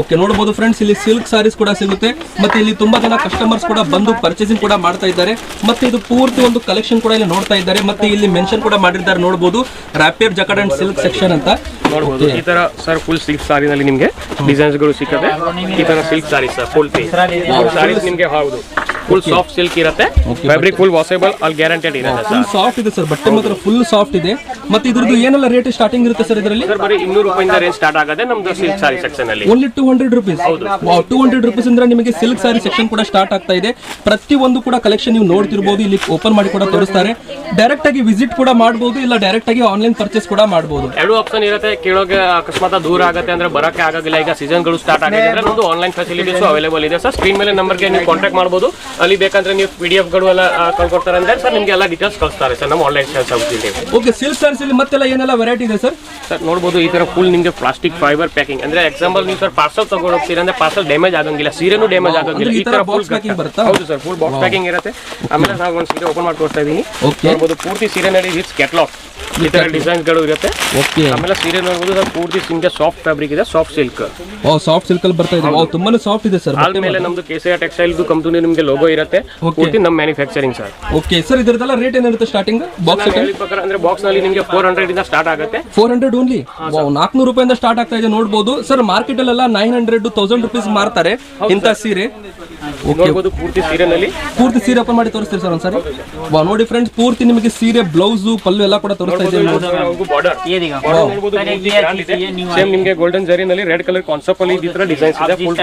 ಓಕೆ ನೋಡಬಹುದು ಫ್ರೆಂಡ್ಸ್ ಇಲ್ಲಿ ಸಿಲ್ಕ್ ಸಾರೀಸ್ ಕೂಡ ಸಿಗುತ್ತೆ. ಮತ್ತೆ ಇಲ್ಲಿ ತುಂಬಾ ಜನ ಕಸ್ಟಮರ್ಸ್ ಕೂಡ ಬಂದು ಪರ್ಚೇಸಿಂಗ್ ಕೂಡ ಮಾಡ್ತಾ ಇದ್ದಾರೆ. ಮತ್ತೆ ಇದು ಪೂರ್ತಿ ಒಂದು ಕಲೆಕ್ಷನ್ ಕೂಡ ಇಲ್ಲಿ ನೋಡ್ತಾ ಇದ್ದಾರೆ. ಮತ್ತೆ ಇಲ್ಲಿ ಮೆನ್ಷನ್ ಕೂಡ ಮಾಡಿದ್ದಾರೆ ನೋಡಬಹುದು rapier jacquard and silk section ಅಂತ. ನೋಡಬಹುದು ಈ ತರ ಸರ್ ಫುಲ್ ಸಿಲ್ಕ್ ಸಾರಿನಲ್ಲಿ ನಿಮಗೆ ಡಿಸೈನ್ಸ್ಗಳು ಈ ತರ silk sari sir full saris ನಿಮ್ಗೆ ಹೌದು. ಫುಲ್ ಸಾಫ್ಟ್ ಸಿಲ್ಕ್ ಇರುತ್ತೆ. ಫ್ಯಾಬ್ರಿಕ್ ಫುಲ್ ವಾಸೇಬಲ್ ಅಲ್ಲಿ ಗ್ಯಾರಂಟೆಡ್ ಇರುತ್ತೆ ಸರ್ ಫುಲ್ ಸಾಫ್ಟ್ ಇದೆ ಸರ್ ಬಟ್ಟೆ ಮಾತ್ರ ಫುಲ್ ಸಾಫ್ಟ್ ಇದೆ. ಮತ್ತೆ ಇದ್ರದ್ದು ಏನೆಲ್ಲ ರೇಟ್ ಸ್ಟಾರ್ಟಿಂಗ್ ಇರುತ್ತೆ ಸರ್ ಇದರಲ್ಲಿ? ಸರ್ ಬರೀ ಇನ್ನೂರು ರೂಪಾಯಿಂದ ರೇಂಜ್ ಸ್ಟಾರ್ಟ್ ಆಗುತ್ತೆ ನಮ್ದು ಸಿಲ್ಕ್ ಸಾರಿ ಸೆಕ್ಷನ್ ಅಲ್ಲಿ. Only two hundred rupees two hundred rupees ಅಂದ್ರೆ ನಿಮಗೆ ಸಿಲ್ಕ್ ಸಾರಿ ಸೆಕ್ಷನ್ ಕೂಡ ಸ್ಟಾರ್ಟ್ ಆಗ್ತಾ ಇದೆ. ಪ್ರತಿ ಒಂದು ಕೂಡ ಕಲೆಕ್ಷನ್ ನೀವು ನೋಡ್ತಿರ್ಬೋದು ಇಲ್ಲಿ ಓಪನ್ ಮಾಡಿ ಕೂಡ ತೋರಿಸ್ತಾರೆ. ಡೈರೆಕ್ಟ್ ಆಗಿ ವಿಸಿಟ್ ಕೂಡ ಮಾಡಬಹುದು ಇಲ್ಲ ಡೈರೆಕ್ಟ್ ಆಗಿ ಆನ್ಲೈನ್ ಪರ್ಚೇಸ್ ಕೂಡ ಮಾಡಬಹುದು ಎರಡು ಆಪ್ಷನ್ ಇರುತ್ತೆ ಕೇಳೋಗೆ ಅಕಸ್ಮಾತ್ ದೂರ ಆಗುತ್ತೆ ಅಂದ್ರೆ ಬರಕ್ಕೆ ಆಗೋದಿಲ್ಲ. ಈಗ ಸೀಸನ್ಗಳು ಸ್ಟಾರ್ಟ್ ಆಗಿದೆ ಅಂದ್ರೆ ನಮ್ದು ಆನ್ಲೈನ್ ಫೆಸಿಲಿಟೀಸ್ ಅವೈಲೇಬಲ್ ಇದೆ. ಸರ್ ಸ್ಕ್ರೀನ್ ಮೇಲೆ ನಂಬರ್ಗೆ ನೀವು ಕಾಂಟ್ಯಾಕ್ಟ್ ಮಾಡಬಹುದು ಅಲ್ಲಿ ಬೇಕಂದ್ರೆ ನೀವು ಪಿ ಡಿ ಎಫ್ಗಳು ಎಲ್ಲ ಕಳ್ಕೊಡ್ತಾರೆ ಅಂದ್ರೆ ಸರ್ ನಿಮಗೆ ಎಲ್ಲ ಡೀಟೇಲ್ಸ್ ಕಳಿಸ್ತಾರೆ ಸರ್ ನಮ್ಮ ಆನ್ಲೈನ್ ಸೇಲ್ಸ್ ಆಗುತ್ತೆ ಓಕೆ ಸಿಲ್ಕ್ ಸ್ಯಾರೀಸ್ ಇಲ್ಲಿ ಮತ್ತೆಲ್ಲ ಏನೆಲ್ಲ ವೆರೈಟಿ ಇದೆ ಸರ್ ಸರ್ ನೋಡ್ಬೋದು ಈ ತರ ಫುಲ್ ನಿಮಗೆ ಪ್ಲಾಸ್ಟಿಕ್ ಫೈಬರ್ ಪ್ಯಾಕಿಂಗ್ ಅಂದ್ರೆ ಎಕ್ಸಾಂಪಲ್ ನೀವು ಸರ್ ಪಾರ್ಸಲ್ ತಗೊಂಡು ಹೋಗ್ತೀರಾ ಅಂದ್ರೆ ಪಾರ್ಸಲ್ ಡ್ಯಾಮೇಜ್ ಆಗಂಗಿಲ್ಲ ಸೀರೆನೂ ಡ್ಯಾಮೇಜ್ ಆಗಂಗಿಲ್ಲ. ಈ ತರ ಫುಲ್ ಬರುತ್ತಾ? ಹೌದು ಸರ್ ಫುಲ್ ಬಾಕ್ಸ್ ಪ್ಯಾಕಿಂಗ್ ಇರುತ್ತೆ. ಆಮೇಲೆ ನಾವು ಒಂದು ಸೀರೆ ಓಪನ್ ಮಾಡಿ ತೋರಿಸ್ತಾ ಇದೀನಿ. Okay. ನೋಡ್ಬೋದು ಪೂರ್ತಿ ಸೀರೆ ನಡಿ ವಿತ್ ಕ್ಯಾಟ್ಲಾಗ್ ಈ ತರ ಡಿಸೈನ್ಗಳು ಇರುತ್ತೆ. ಆಮೇಲೆ ಸೀರೆ ನೋಡಬಹುದು ಸರ್ ಪೂರ್ತಿ ನಿಮಗೆ ಸಾಫ್ಟ್ ಫ್ಯಾಬ್ರಿಕ್ ಇದೆ ಸಾಫ್ಟ್ ಸಿಲ್ಕ್ ಸಾಫ್ಟ್ ಸಿಲ್ಕ್ ಅಲ್ಲಿ ಬರ್ತಾ ಇದೆ. ತುಂಬಾನೇ ಸಾಫ್ಟ್ ಇದೆ ಸರ್ ಆಮೇಲೆ ನಮ್ದು ಕೇಸರಿಯ ಟೆಕ್ಸ್ಟೈಲ್ ಕಂಪನಿ ನಿಮಗೆ ಲೋಗೋ ಇರುತ್ತೆ. ಪೂರ್ತಿ ನಮ್ಮ ಮ್ಯಾನುಫ್ಯಾಕ್ಚರಿಂಗ್ ಸರ್ ಓಕೆ ಸರ್ ಇದರದೆಲ್ಲ ರೇಟ್ ಏನಿರುತ್ತೆ ಸ್ಟಾರ್ಟಿಂಗ್ ಬಾಕ್ಸ್ ನಾನು ಹೇಳಿದ ಪ್ರಕಾರ ಅಂದ್ರೆ ಬಾಕ್ಸ್ನಲ್ಲಿ ನಿಮಗೆ ಫೋರ್ ಹಂಡ್ರೆಡ್ ಇಂದ ಸ್ಟಾರ್ಟ್ ಆಗುತ್ತೆ. ಫೋರ್ ಹಂಡ್ರೆಡ್ ಓನ್ಲಿ ನಾಲ್ಕುನೂರು ರೂಪಾಯಿಂದ ಸ್ಟಾರ್ಟ್ ಆಗ್ತಾ ಇದೆ ನೋಡ್ಬೋದು. ಸರ್ ಮಾರ್ಕೆಟ್ ಅಲ್ಲೆಲ್ಲ ನೈನ್ ಹಂಡ್ರೆಡ್ ತೌಸಂಡ್ ರುಪೀಸ್ ಮಾರ್ತಾರೆ ಇಂತ ಸೀರೆ. ನೋಡ್ಬೋದು ಪೂರ್ತಿ ಸೀರೆನಲ್ಲಿ. ಪೂರ್ತಿ ಸೀರೆ ಓಪನ್ ಮಾಡಿ ತೋರಿಸ್ತೀರಿ ಸರ್ ಒಂದ್ಸರಿ? ವಾ ನೋಡಿ ಫ್ರೆಂಡ್ಸ್ ಪೂರ್ತಿ ನಿಮಗೆ ಸೀರೆ ಬ್ಲೌಸ್ ಪಲ್ಲು ಎಲ್ಲ ಕೂಡ ತೋರಿಸ್ತಾ ಇದೆ ಸೇಮ್ ನಿಮಗೆ ಗೋಲ್ಡನ್ ಜರಿನಲ್ಲಿ ರೆಡ್ ಕಲರ್ ಕಾನ್ಸೆಪ್ಟ್ ಅಲ್ಲಿ ಈ ತರ ಡಿಸೈನ್ಸ್ ಇದೆ ಫುಲ್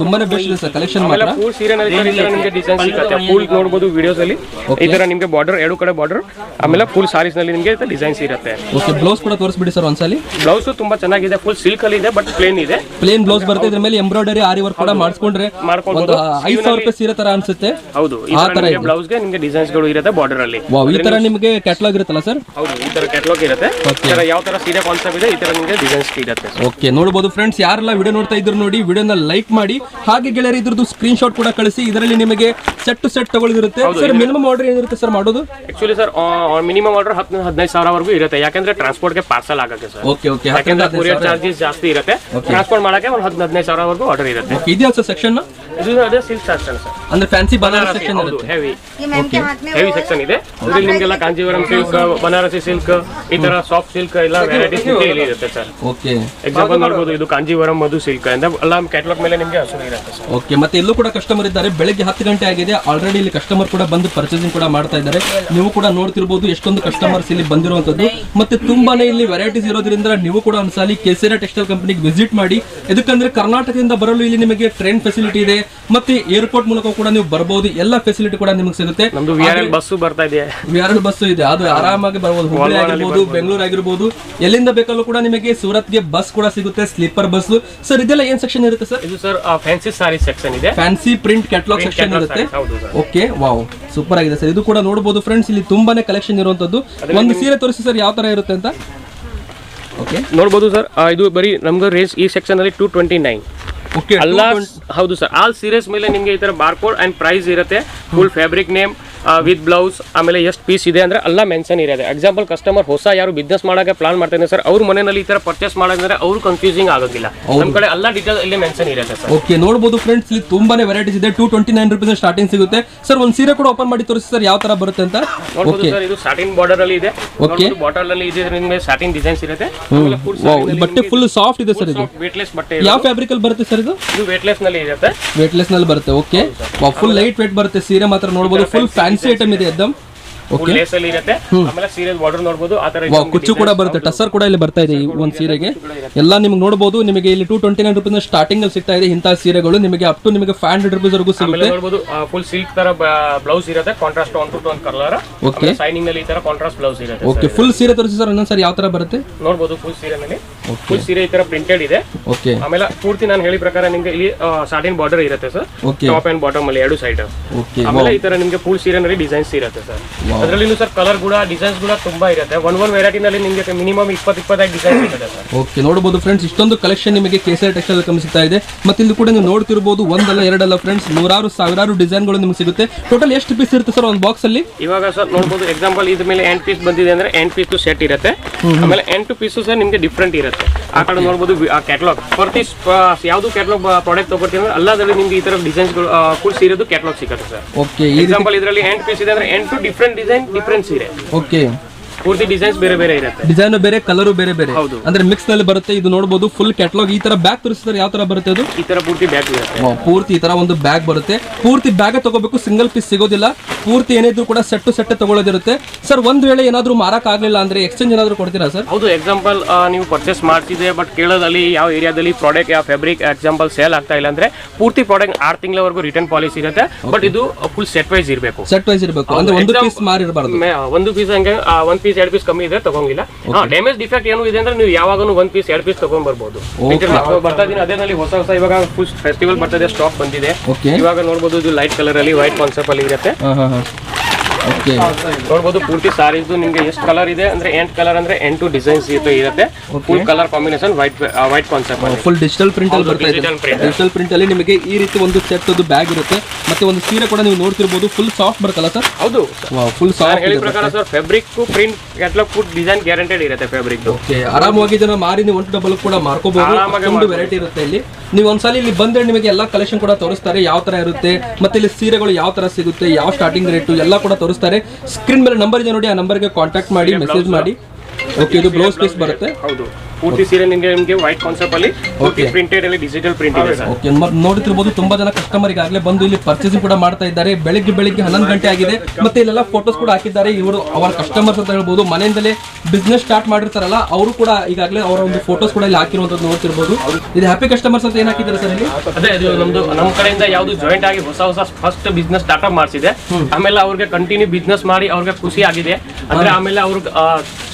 ತುಂಬಾನೇ ಬೆಸ್ಟ್ ಇದೆ ಸರ್ ಕಲೆಕ್ಷನ್ ಮಾತ್ರ. ಫುಲ್ ಸೀರೆ ನಲ್ಲಿ ನಿಮಗೆ ಡಿಸೈನ್ ಸಿಗುತ್ತೆ. ಫುಲ್ ನೋಡ್ಬೋದು ವಿಡಿಯೋಸ್ ಅಲ್ಲಿ. ಈ ತರ ನಿಮಗೆ ಬಾರ್ಡರ್ ಎರಡು ಕಡೆ ಬಾರ್ಡರ್ ಆಮೇಲೆ ಫುಲ್ ಸಾರೀಸ್ನಲ್ಲಿ ನಿಮಗೆ ಡಿಸೈನ್ಸ್ ಇರುತ್ತೆ. ಓಕೆ ಬ್ಲೌಸ್ ಕೂಡ ತೋರಿಸ್ಬಿಡಿ ಸರ್ ಒಂದ್ಸಲಿ. ಬ್ಲೌಸ್ ತುಂಬಾ ಚೆನ್ನಾಗಿದೆ ಫುಲ್ ಸಿಲ್ಕ್ ಅಲ್ಲಿ ಇದೆ ಬಟ್ ಪ್ಲೇನ್ ಇದೆ. ಪ್ಲೇನ್ ಬ್ಲೌಸ್ ಬರುತ್ತೆ ಇದ್ರ ಮೇಲೆ ಎಂಬ್ರಾಯ್ಡರಿ ಆರಿ ವರ್ಕ್ ಕೂಡ ಮಾಡಿಸ್ಕೊಂಡ್ರೆ ಮಾಡ್ಕೊಂಡು ಒಂದು ಐದು ಸಾವಿರ ರೂಪಾಯಿ ಸೀರೆ ತರ ಅನ್ಸುತ್ತೆ. ಹೌದು ಈ ತರ ನಿಮಗೆ ಬ್ಲೌಸ್ಗೆ ನಿಮಗೆ ಡಿಸೈನ್ಸ್ಗಳು ಇರುತ್ತೆ ಬಾರ್ಡರ್ ಅಲ್ಲಿ. ವಾವ್ ಈ ತರ ನಿಮಗೆ ಕ್ಯಾಟ್ಲಾಗ್ ಇರುತ್ತಲ್ಲ ಸರ್ ಹೌದು ಈ ತರ ಕ್ಯಾಟ್ಲಾಗ್ ಇರುತ್ತೆ. ಈ ತರ ಯಾವ ತರ ಸೀರೆ ಕಾನ್ಸೆಪ್ಟ್ ಇದೆ ಈ ತರ ನಿಮಗೆ ಡಿಸೈನ್ಸ್ ಇರುತ್ತೆ. ಓಕೆ ನೋಡಬಹುದು ಫ್ರೆಂಡ್ಸ್ ಯಾರೆಲ್ಲ ವಿಡಿಯೋ ನೋಡ್ತಾ ಇದ್ರು ನೋಡಿ ವಿಡಿಯೋನ ಲೈಕ್ ಮಾಡಿ ಹಾಗೆ ಗೆಳೆಯರು ಇದ್ರದ್ದು ಸ್ಕ್ರೀನ್ ಶಾಟ್ ಕೂಡ ಕಳಿಸಿ ಇದರಲ್ಲಿ ನಿಮಗೆ ಸೆಟ್ ಟು ಸೆಟ್ ತಗೊಳ್ಳಿರುತ್ತೆ ಸರ್ ಮಿನಿಮಮ್ ಆರ್ಡರ್ ಏನಿರುತ್ತೆ ಸರ್ ಮಾಡೋದು? ಆಕ್ಚುಲಿ ಸರ್ ಮಿನಿಮಮ್ ಆರ್ಡರ್ ಹತ್ತು ಹದಿನೈದು ಸಾವಿರವರೆಗೂ ಇರುತ್ತೆ. ಯಾಕಂದ್ರೆ ಟ್ರಾನ್ಸ್ಪೋರ್ಟ್ಗೆ ಪಾರ್ಸಲ್ ಆಗಕ್ಕೆ ಸರ್ ಓಕೆ ಓಕೆ ಯಾಕಂದ್ರೆ ಕೊರಿಯರ್ ಚಾರ್ಜಸ್ ಜಾಸ್ತಿ ಇರುತ್ತೆ. ಟ್ರಾನ್ಸ್ಪೋರ್ಟ್ ಮಾಡಕ್ಕೆ ಒಂದು 15000 ಹದಿನೈದು ಸಾವಿರವರೆಗೂ ಆರ್ಡರ್ ಇರುತ್ತೆ. ಇದೆಯಾ ಸರ್ ಸೆಕ್ಷನ್ ಇದು ಅದೇ ಸಿಲ್ಕ್ ಸೆಕ್ಷನ್ ಸರ್ ಅಂದ್ರೆ ಫ್ಯಾನ್ಸಿ ಬನಾರಸ್ ಸೆಕ್ಷನ್ ಇರುತ್ತೆ. ಹೆವಿ ಹೆವಿ ಸೆಕ್ಷನ್ ಇದೆ. ಅದ್ರಲ್ಲಿ ನಿಮಗೆಲ್ಲ ಕಾಂಜೀವರಂ ಸಿಲ್ಕ್ ಬನಾರಸಿ ಸಿಲ್ಕ್ ಈ ತರ ಸಾಫ್ಟ್ ಸಿಲ್ಕ್ ಎಲ್ಲ ವೆರೈಟೀಸ್ ಇಲ್ಲಿ ಇರುತ್ತೆ ಸರ್ ಓಕೆ ಎಕ್ಸಾಂಪಲ್ ನೋಡಬಹುದು ಇದು ಕಾಂಜೀವರಂ ಮಧು ಸಿಲ್ಕ್ ಅಂತ ಎಲ್ಲ ಕ್ಯಾಟಲಾಗ್ ಮೇಲೆ ನಿಮಗೆ ಹಸು ಇರುತ್ತೆ ಸರ್ ಓಕೆ ಮತ್ತೆ ಇಲ್ಲೂ ಕೂಡ ಕಸ್ಟಮರ್ ಇದ್ದಾರೆ. ಬೆಳಿಗ್ಗೆ ಹತ್ತು ಗಂಟೆ ಆಗಿದೆ ಆಲ್ರೆಡಿ ಇಲ್ಲಿ ಕಸ್ಟಮರ್ ಕೂಡ ಬಂದು ಪರ್ಚೇಸಿಂಗ್ ಕೂಡ ಮಾಡ್ತಾ ಇದ್ದಾರೆ. ನೀವು ಕೂಡ ನೋಡ್ತಿರ್ಬೋದು ಎಷ್ಟೊಂದು ಕಸ್ಟಮರ್ಸ್ ಇಲ್ಲಿ ಬಂದಿರುವಂತದ್ದು ಮತ್ತೆ ತುಂಬಾನೇ ಇಲ್ಲಿ ವೆರೈಟೀಸ್ ಇರೋದ್ರಿಂದ ನೀವು ಕೂಡ ಒಂದ್ಸಲಿ ಕೆಸೆರಾ ಟೆಕ್ಸ್ಟೈಲ್ ಕಂಪನಿಗೆ ವಿಸಿಟ್ ಮಾಡಿ. ಇದಕ್ಕಂದ್ರೆ ಕರ್ನಾಟಕದಿಂದ ಬರಲು ಇಲ್ಲಿ ನಿಮಗೆ ಟ್ರೈನ್ ಫೆಸಿಲಿಟಿ ಇದೆ. ಮತ್ತೆ ಏರ್ಪೋರ್ಟ್ ಮೂಲಕ ಕೂಡ ನೀವು ಬರಬಹುದು ಎಲ್ಲ ಫೆಸಿಲಿಟಿ ಕೂಡ ನಿಮಗೆ ಸಿಗುತ್ತೆ. ಬಸ್ ಬರ್ತಾ ಇದೆ. ಎರಡು ಬಸ್ ಇದೆ. ಅದು ಆರಾಮಾಗಿ ಬರಬಹುದು ಹುಬ್ಬಳ್ಳಿ ಆಗಿರ್ಬೋದು ಬೆಂಗಳೂರು ಆಗಿರ್ಬೋದು. ಎಲ್ಲಿಂದ ಬೇಕಲ್ಲೂ ಕೂಡ ನಿಮಗೆ ಸೂರತ್ಗೆ ಬಸ್ ಕೂಡ ಸಿಗುತ್ತೆ. ಸ್ಲೀಪರ್ ಬಸ್ ಸರ್ ಇದೆಲ್ಲ ಏನ್ ಸೆಕ್ಷನ್ ಇರುತ್ತೆ ಸರ್ ಇದು ಸರ್ ಫ್ಯಾನ್ಸಿ ಸಾರಿ ಸೆಕ್ಷನ್ ಇದೆ. ಫ್ಯಾನ್ಸಿ ಪ್ರಿಂಟ್ ಕ್ಯಾಟ್ಲಾಗ್ ಸೆಕ್ಷನ್ ಇರುತ್ತೆ ಓಕೆ ವಾವ್ ಸೂಪರ್ ಆಗಿದೆ ಸರ್. ಇದು ಕೂಡ ನೋಡಬಹುದು ಫ್ರೆಂಡ್ಸ್ ಇಲ್ಲಿ ತುಂಬಾನೇ ಕಲೆಕ್ಷನ್ ಇರುವಂತದ್ದು. ಒಂದು ಸೀರೆ ತೋರಿಸಿ ಸರ್ ಯಾವ ತರ ಇರುತ್ತೆ ಅಂತ? ಓಕೆ ನೋಡಬಹುದು ಸರ್ ಇದು ಬರೀ ನಮ್ದು ರೇಂಜ್ ಈ ಸೆಕ್ಷನ್ ಅಲ್ಲಿ ಟೂ ಟ್ವೆಂಟಿ ನೈನ್ ಓಕೆ ಹೌದು ಸರ್ ಆಲ್ ಸೀರಿಯಸ್ ಮೇಲೆ ನಿಮಗೆ ಈ ತರ ಬಾರ್ಕೋಡ್ ಅಂಡ್ ಪ್ರೈಸ್ ಇರುತ್ತೆ. Full fabric name with blouse ಆಮೇಲೆ ಎಷ್ಟು ಪೀಸ್ ಇದೆ ಅಂದ್ರೆ ಎಲ್ಲ ಮೆನ್ಷನ್ ಇರೋದೆ. ಎಕ್ಸಾಂಪಲ್ ಕಸ್ಟಮರ್ ಹೊಸ ಯಾರು ಬಿಸ್ನೆಸ್ ಮಾಡೋಕ್ಕೆ ಪ್ಲಾನ್ ಮಾಡ್ತಾರೆ ಸರ್ ಅವ್ರ ಮನೆಯಲ್ಲಿ ಈ ತರ ಪರ್ಚೇಸ್ ಮಾಡೋದಂದ್ರೆ ಅವ್ರು ಕನ್ಫ್ಯೂಸಿಂಗ್ ಆಗೋದಿಲ್ಲ. ನಮ್ಮ ಕಡೆ ಎಲ್ಲ ಡೀಟೇಲ್ ಇಲ್ಲಿ ಮೆನ್ಷನ್ ಇರುತ್ತೆ ಸರ್ ಓಕೆ ನೋಡ್ಬೋದು ಫ್ರೆಂಡ್ಸ್ ಇಲ್ಲಿ ತುಂಬಾನೇ ವೆರೈಟೀಸ್ ಇದೆ. Two twenty nine rupees starting ಸಿಗುತ್ತೆ. ಸರ್ ಒಂದು ಸೀರೆ ಕೂಡ ಓಪನ್ ಮಾಡಿ ತೋರಿಸಿ ಸರ್ ಯಾವ ತರ ಬರುತ್ತೆ ಅಂತ? ನೋಡ್ಬೋದು ಸರ್ ಇದು ಸ್ಟಾರ್ಟಿಂಗ್ ಬಾರ್ಡರ್ ಅಲ್ಲಿ ಇದೆ. ಓಕೆ ಬಾಟಲ್ ಅಲ್ಲಿ ಇದೆ ನಿಮಗೆ ಸ್ಟಾರ್ಟಿಂಗ್ ಡಿಸೈನ್ಸ್ ಇರುತ್ತೆ. ಬಟ್ಟೆ ಫುಲ್ ಸಾಫ್ಟ್ ಇದೆ ಸರ್ ಇದು. ವೇಟ್ಲೆಸ್ ಬಟ್ಟೆ ಯಾವ ಫ್ಯಾಬ್ರಿಕ್ ಅಲ್ಲಿ ಬರುತ್ತೆ ಸರ್ ಇದು? ಇದು ವೇಟ್ಲೆಸ್ನಲ್ಲಿ ಇರುತ್ತೆ. ವೇಟ್ಲೆಸ್ನಲ್ಲಿ ಬರುತ್ತೆ. ಓಕೆ ಫುಲ್ ಲೈಟ್ ವೇಟ್ ಬರುತ್ತೆ ಸೀರೆ ಮಾತ್ರ ನೋಡಬಹುದು ಫುಲ್ ಫ್ಯಾನ್ಸಿ ಐಟಮ್ ಇದೆ ಎದ್ದಮ್ ಫುಲ್ ಲೇಸ್ ಅಲ್ಲಿ ಇರುತ್ತೆ. ಆಮೇಲೆ ಸೀರೆ ಬಾರ್ಡರ್ ನೋಡಬಹುದು ಆ ತರ ಕುಚ್ಚು ಕೂಡ ಬರುತ್ತೆ. ಟಸರ್ ಕೂಡ ಇಲ್ಲಿ ಬರ್ತಾ ಇದೆ ಈ ಒಂದು ಸೀರೆಗೆ. ಎಲ್ಲ ನಿಮ್ಗೆ ನೋಡಬಹುದು ನಿಮಗೆ ಇಲ್ಲಿ two twenty nine rupees starting ಅಲ್ಲಿ ಸಿಗ್ತಾ ಇದೆ ಇಂತಹ ಸೀರೆಗಳು. ನಿಮಗೆ ಅಪ್ ಟು ನಿಮಗೆ ಫೈವ್ ಹಂಡ್ರೆಡ್ ರುಪೀಸ್ ವರೆಗೂ ಸಿಗುತ್ತೆ. ಫುಲ್ ಸಿಲ್ಕ್ ತರ ಬ್ಲೌಸ್ ಇರುತ್ತೆ. Contrast on two colour Okay. ಸೈನಿಂಗ್ನಲ್ಲಿ ಈ ತರ ಕಾಂಟ್ರಾಸ್ಟ್ ಬ್ಲೌಸ್ ಇರುತ್ತೆ ಓಕೆ ಫುಲ್ ಸೀರೆ ತೋರಿಸಿ ಸರ್ ಇನ್ನೊಂದ್ಸರಿ ಯಾವ ತರ ಬರುತ್ತೆ? ನೋಡಬಹುದು ಫುಲ್ ಸೀರೆ ಫುಲ್ ಸೀರೆ ಈ ತರ ಪ್ರಿಂಟೆಡ್ ಇದೆ. ಓಕೆ ಆಮೇಲೆ ಪೂರ್ತಿ ನಾನು ಹೇಳಿ ಪ್ರಕಾರ ನಿಮ್ಗೆ ಇಲ್ಲಿ ಸಾಟಿನ್ ಬಾರ್ಡರ್ ಇರುತ್ತೆ sir okay top and bottom ಅಲ್ಲಿ ಎರಡು ಸೈಡ್ ಆಮೇಲೆ ಈ ತರ ನಿಮ್ಗೆ ಫುಲ್ ಸೀರೆ ನಲ್ಲಿ ಡಿಸೈನ್ಸ್ ಇರುತ್ತೆ ಸರ್ ಅದರಲ್ಲಿ ಸರ್ ಕಲರ್ ಕೂಡ ಡಿಸೈನ್ಸ್ ಕೂಡ ತುಂಬಾ ಇರುತ್ತೆ. ಒನ್ ಒನ್ ವೆರೈಟಿ ನಲ್ಲಿ ನಿಮ್ಗೆ ಮಿನಿಮಮ್ ಇಪ್ಪತ್ತು ಇಪ್ಪತ್ತೈದು ಡಿಸೈನ್ ಇರುತ್ತೆ ಸರ್. ಓಕೆ ನೋಡಬಹುದು ಫ್ರೆಂಡ್ಸ್ ಇಷ್ಟೊಂದು ಕಲೆಕ್ಷನ್ ನಿಮಗೆ ಕೇಸರಿ ಟೆಕ್ಸ್ಟೈಲ್ ಕಮಿಸ್ತಾ ಸಿಗ್ತಾ ಇದೆ. ಮತ್ತೆ ಇಲ್ಲಿ ಕೂಡ ನೀವು ನೋಡ್ತಿರಬಹುದು ಒಂದಲ್ಲ ಎರಡಲ್ಲ ಫ್ರೆಂಡ್ಸ್ ನೂರಾರು ಸಾವಿರಾರು ಡಿಸೈನ್ಗಳು ನಿಮ್ಗೆ ಸಿಗುತ್ತೆ. ಟೋಟಲ್ ಎಷ್ಟು ಪೀಸ್ ಇರುತ್ತೆ ಸರ್ ಒಂದು ಬಾಕ್ಸ್ ಅಲ್ಲಿ? ಇವಾಗ ಸರ್ ನೋಡಬಹುದು ಎಕ್ಸಾಂಪಲ್ ಇದ್ರ ಮೇಲೆ ಎಂಟ್ ಪೀಸ್ ಬಂದಿದೆ ಅಂದ್ರೆ ಎಂಟ್ ಪೀಸ್ ಸೆಟ್ ಇರುತ್ತೆ. ಆಮೇಲೆ ಎಂಟು ಪೀಸು ಸರ್ ನಿಮ್ಗೆ ಡಿಫ್ರೆಂಟ್ ಇರುತ್ತೆ. ಆ ಕಡೆ ನೋಡಬಹುದು ಕ್ಯಾಟ್ಲಾಗ್ ಪ್ರತಿ ಯಾವುದು ಕ್ಯಾಟ್ಲಾಗ್ ಪ್ರಾಡಕ್ಟ್ ತಗೋತೀವಿ ಅಂದ್ರೆ ಅಲ್ಲದಲ್ಲಿ ನಿಮ್ಗೆ ಈ ತರ ಡಿಸೈನ್ಸ್ಗಳು ಕೂಡ ಸೀರೆದು ಕ್ಯಾಟ್ಲಾಗ್ ಸಿಗುತ್ತೆ ಸರ್. ಓಕೆ ಎಕ್ಸಾಂಪಲ್ ಇದರಲ್ಲಿ ಎಂಟ್ ಪೀಸ್ ಇದೆ ಅಂದ್ರೆ ಎಂಟು ಡಿಫ್ರೆಂಟ್ ಡಿಸೈನ್ ಡಿಫ್ರೆನ್ಸ್ ಇದೆ. ಓಕೆ ಪೂರ್ತಿ ಡಿಸೈನ್ಸ್ ಬೇರೆ ಬೇರೆ ಇರುತ್ತೆ. ಡಿಸೈನ್ ಬೇರೆ ಕಲರ್ ಬೇರೆ ಬೇರೆ. ಹೌದು. ಅಂದ್ರೆ ಮಿಕ್ಸ್ನಲ್ಲಿ ಬರುತ್ತೆ ಇದು ನೋಡಬಹುದು ಫುಲ್ ಕ್ಯಾಟಲಾಗ್ ಈ ತರ ಬ್ಯಾಗ್ ತೋರಿಸಿದ್ರೆ ಯಾವ ತರ ಬರುತ್ತೆ ಅದು? ಈ ತರ ಪೂರ್ತಿ ಬ್ಯಾಗ್ ಇರುತ್ತೆ. ಪೂರ್ತಿ ಈ ತರ ಒಂದು ಬ್ಯಾಗ್ ಬರುತ್ತೆ. ಪೂರ್ತಿ ಬ್ಯಾಗ್ ತಗೋಬೇಕು ಸಿಂಗಲ್ ಪೀಸ್ ಸಿಗೋದಿಲ್ಲ. ಪೂರ್ತಿ ಏನಿದ್ರು ಕೂಡ ಸೆಟ್ ಟು ಸೆಟ್ ತಗೊಳ್ಳೋದಿರುತ್ತೆ. ಸರ್ ಒಂದ್ ವೇಳೆ ಏನಾದ್ರು ಮಾರಕ್ ಆಗ್ಲಿಲ್ಲ ಅಂದ್ರೆ ಎಕ್ಸ್ಚೇಂಜ್ ಏನಾದ್ರು ಕೊಡ್ತೀರಾ ಸರ್ ಹೌದು ಎಕ್ಸಾಂಪಲ್ ನೀವು ಪರ್ಚೇಸ್ ಮಾಡ್ತಿದೆ ಬಟ್ ಕೇಳೋದಲ್ಲಿ ಯಾವ ಏರಿಯಾದಲ್ಲಿ ಪ್ರಾಡಕ್ಟ್ ಯಾವ ಫ್ಯಾಬ್ರಿಕ್ ಎಕ್ಸಾಂಪಲ್ ಸೇಲ್ ಆಗ್ತಾ ಇಲ್ಲ ಅಂದ್ರೆ ಪೂರ್ತಿ ಪ್ರಾಡಕ್ಟ್ ಆರ್ ತಿಂಗಳವರೆಗೂ ರಿಟರ್ನ್ ಪಾಲಿಸಿ ಇರುತ್ತೆ. ಬಟ್ ಇದು ಫುಲ್ ಸೆಟ್ ವೈಸ್ ಇರಬೇಕು. ಸೆಟ್ ವೈಸ್ ಇರಬೇಕು. ಅಂದ್ರೆ ಒಂದು ಪೀಸ್ ಮಾರಿರಬಾರ್ದು. ಒಂದು ಪೀಸ್ ಹಂಗೆ ಒಂದ್ ಪೀಸ್ ಎರಡು ಪೀಸ್ ಕಮ್ಮಿ ಇದೆ ತಗೊಂಗಿಲ್ಲ. ಡ್ಯಾಮೇಜ್ ಡಿಫೆಕ್ಟ್ ಏನು ಇದೆ ಅಂದ್ರೆ ನೀವು ಯಾವಾಗನು ಒಂದ್ ಪೀಸ್ ಎರಡು ಪೀಸ್ ತಗೊಂಡ್ ಬರ್ಬೋದು ಬರ್ತಾ ಇದೀನಿ ಅದೇನಲ್ಲಿ ಹೊಸ ಹೊಸ ಇವಾಗ ಫುಲ್ ಫೆಸ್ಟಿವಲ್ ಬರ್ತದೆ ಸ್ಟಾಕ್ ಬಂದಿದೆ. ಇವಾಗ ನೋಡಬಹುದು ಇದು ಲೈಟ್ ಕಲರ್ ಅಲ್ಲಿ ವೈಟ್ ಕಾನ್ಸೆಪ್ಟ್ ಅಲ್ಲಿ ಇರುತ್ತೆ. ಹಾ ಹಾ ಹಾ ಓಕೆ ನೋಡ್ಬೋದು ಪೂರ್ತಿ ಸಾರೀಸ್ ನಿಮ್ಗೆ ಎಷ್ಟು ಕಲರ್ ಇದೆ? ಅಂದ್ರೆ ಎಂಟ್ ಕಲರ್ ಅಂದ್ರೆ ಎಂಟು ಡಿಸೈನ್ಸ್ ಇರುತ್ತೆ full colour combination white white concept full digital print ಅಲ್ಲಿ. ಬರ್ತಾ ಇದೆ. ಡಿಜಿಟಲ್ ಪ್ರಿಂಟ್ ಅಲ್ಲಿ ನಿಮಗೆ ಈ ರೀತಿ ಒಂದು ಸೆಟ್ ಅದು ಬ್ಯಾಗ್ ಇರುತ್ತೆ. ಮತ್ತೆ ಒಂದು ಸೀರೆ ಕೂಡ ನೀವು ನೋಡ್ತಿರ್ಬೋದು ಫುಲ್ ಸಾಫ್ಟ್ ಬರುತ್ತಲ್ಲ ಸರ್ ಹೌದು. ಫುಲ್ ಸಾಫ್ಟ್ ಹೇಳಿದ ಪ್ರಕಾರ sir fabric print catalogue full design guaranteed ಇರುತ್ತೆ ಫ್ಯಾಬ್ರಿಕ್ ಓಕೆ. ಆರಾಮಾಗಿ ಇದನ್ನ ಮಾರಿ ನೀವು ಒನ್ ಡಬಲ್ ಕೂಡ ಮಾರ್ಕೋಬಹುದು. ಒಂದು ವೆರೈಟಿ ಇರುತ್ತೆ ಇಲ್ಲಿ. ನೀವು ಒಂದ್ಸಲ ಇಲ್ಲಿ ಬಂದ್ರೆ ನಿಮಗೆ ಎಲ್ಲಾ ಕಲೆಕ್ಷನ್ ಕೂಡ ತೋರಿಸ್ತಾರೆ ಯಾವ ತರ ಇರುತ್ತೆ. ಮತ್ತೆ ಇಲ್ಲಿ ಸೀರೆಗಳು ಯಾವ ತರ ಸಿಗುತ್ತೆ ಯಾವ ಸ್ಟಾರ್ಟಿಂಗ್ ರೇಟ್ ಎಲ್ಲ ಕೂಡ ತೋರಿಸ್ತಾರೆ. ಸ್ಕ್ರೀನ್ ಮೇಲೆ ನಂಬರ್ ಇದೆ ನೋಡಿ ಆ ನಂಬರ್ಗೆ ಕಾಂಟ್ಯಾಕ್ಟ್ ಮಾಡಿ ಮೆಸೇಜ್ ಮಾಡಿ. ಓಕೆ ಇದು ಬ್ಲೌಸ್ ಪೀಸ್ ಬರುತ್ತೆ? ಹೌದು. ಪೂರ್ತಿ ಸೀರೆ ನಿಮಗೆ ನಿಮಗೆ ವೈಟ್ ಕಾನ್ಸೆಪ್ಟ್ ಅಲ್ಲಿ ಪೂರ್ತಿ ಪ್ರಿಂಟೆಡ್ ಅಲ್ಲಿ ಡಿಜಿಟಲ್ ಪ್ರಿಂಟ್ ಇದೆ. ಸರ್ ಓಕೆ ನೋಡ್ತಿರಬಹುದು ತುಂಬಾ ಜನ ಕಸ್ಟಮರ್ ಈಗಾಗಲೇ ಬಂದು ಇಲ್ಲಿ ಪರ್ಚೇಸಿಂಗ್ ಕೂಡ ಮಾಡ್ತಾ ಇದ್ದಾರೆ. ಬೆಳಿಗ್ಗೆ ಬೆಳಿಗ್ಗೆ ಹನ್ನೊಂದು ಗಂಟೆ ಆಗಿದೆ. ಮತ್ತೆ ಇಲ್ಲೆಲ್ಲ ಫೋಟೋಸ್ ಕೂಡ ಹಾಕಿದ್ದಾರೆ. ಇವರು ಅವರ ಕಸ್ಟಮರ್ಸ್ ಅಂತ ಹೇಳ್ಬೋದು. ಮನೆಯಿಂದಲೇ ಬಿಸ್ನೆಸ್ ಸ್ಟಾರ್ಟ್ ಮಾಡಿರ್ತಾರಲ್ಲ ಅವರು ಕೂಡ ಈಗಾಗಲೇ ಅವರ ಒಂದು ಫೋಟೋಸ್ ಕೂಡ ಇಲ್ಲಿ ಹಾಕಿರುವಂತದ್ದು ನೋಡ್ತಿರಬಹುದು ಇದು ಹ್ಯಾಪಿ ಕಸ್ಟಮರ್ಸ್ ಅಂತ ಏನ್ ಹಾಕಿದ್ದಾರೆ ಸರ್ ಇಲ್ಲಿ? ಅದೇ ಇದು ನಮ್ದು ನಮ್ಮ ಕಡೆಯಿಂದ ಯಾವ್ದು ಜಾಯಿಂಟ್ ಆಗಿ ಹೊಸ ಹೊಸ ಫಸ್ಟ್ ಬಿಸ್ನೆಸ್ ಸ್ಟಾರ್ಟಪ್ ಮಾಡಿಸಿದೆ. ಆಮೇಲೆ ಅವ್ರಿಗೆ ಕಂಟಿನ್ಯೂ ಬಿಸ್ನೆಸ್ ಮಾಡಿ ಅವ್ರಿಗೆ ಖುಷಿ ಆಗಿದೆ. ಅಂದ್ರೆ ಆಮೇಲೆ ಅವ್ರಿಗೆ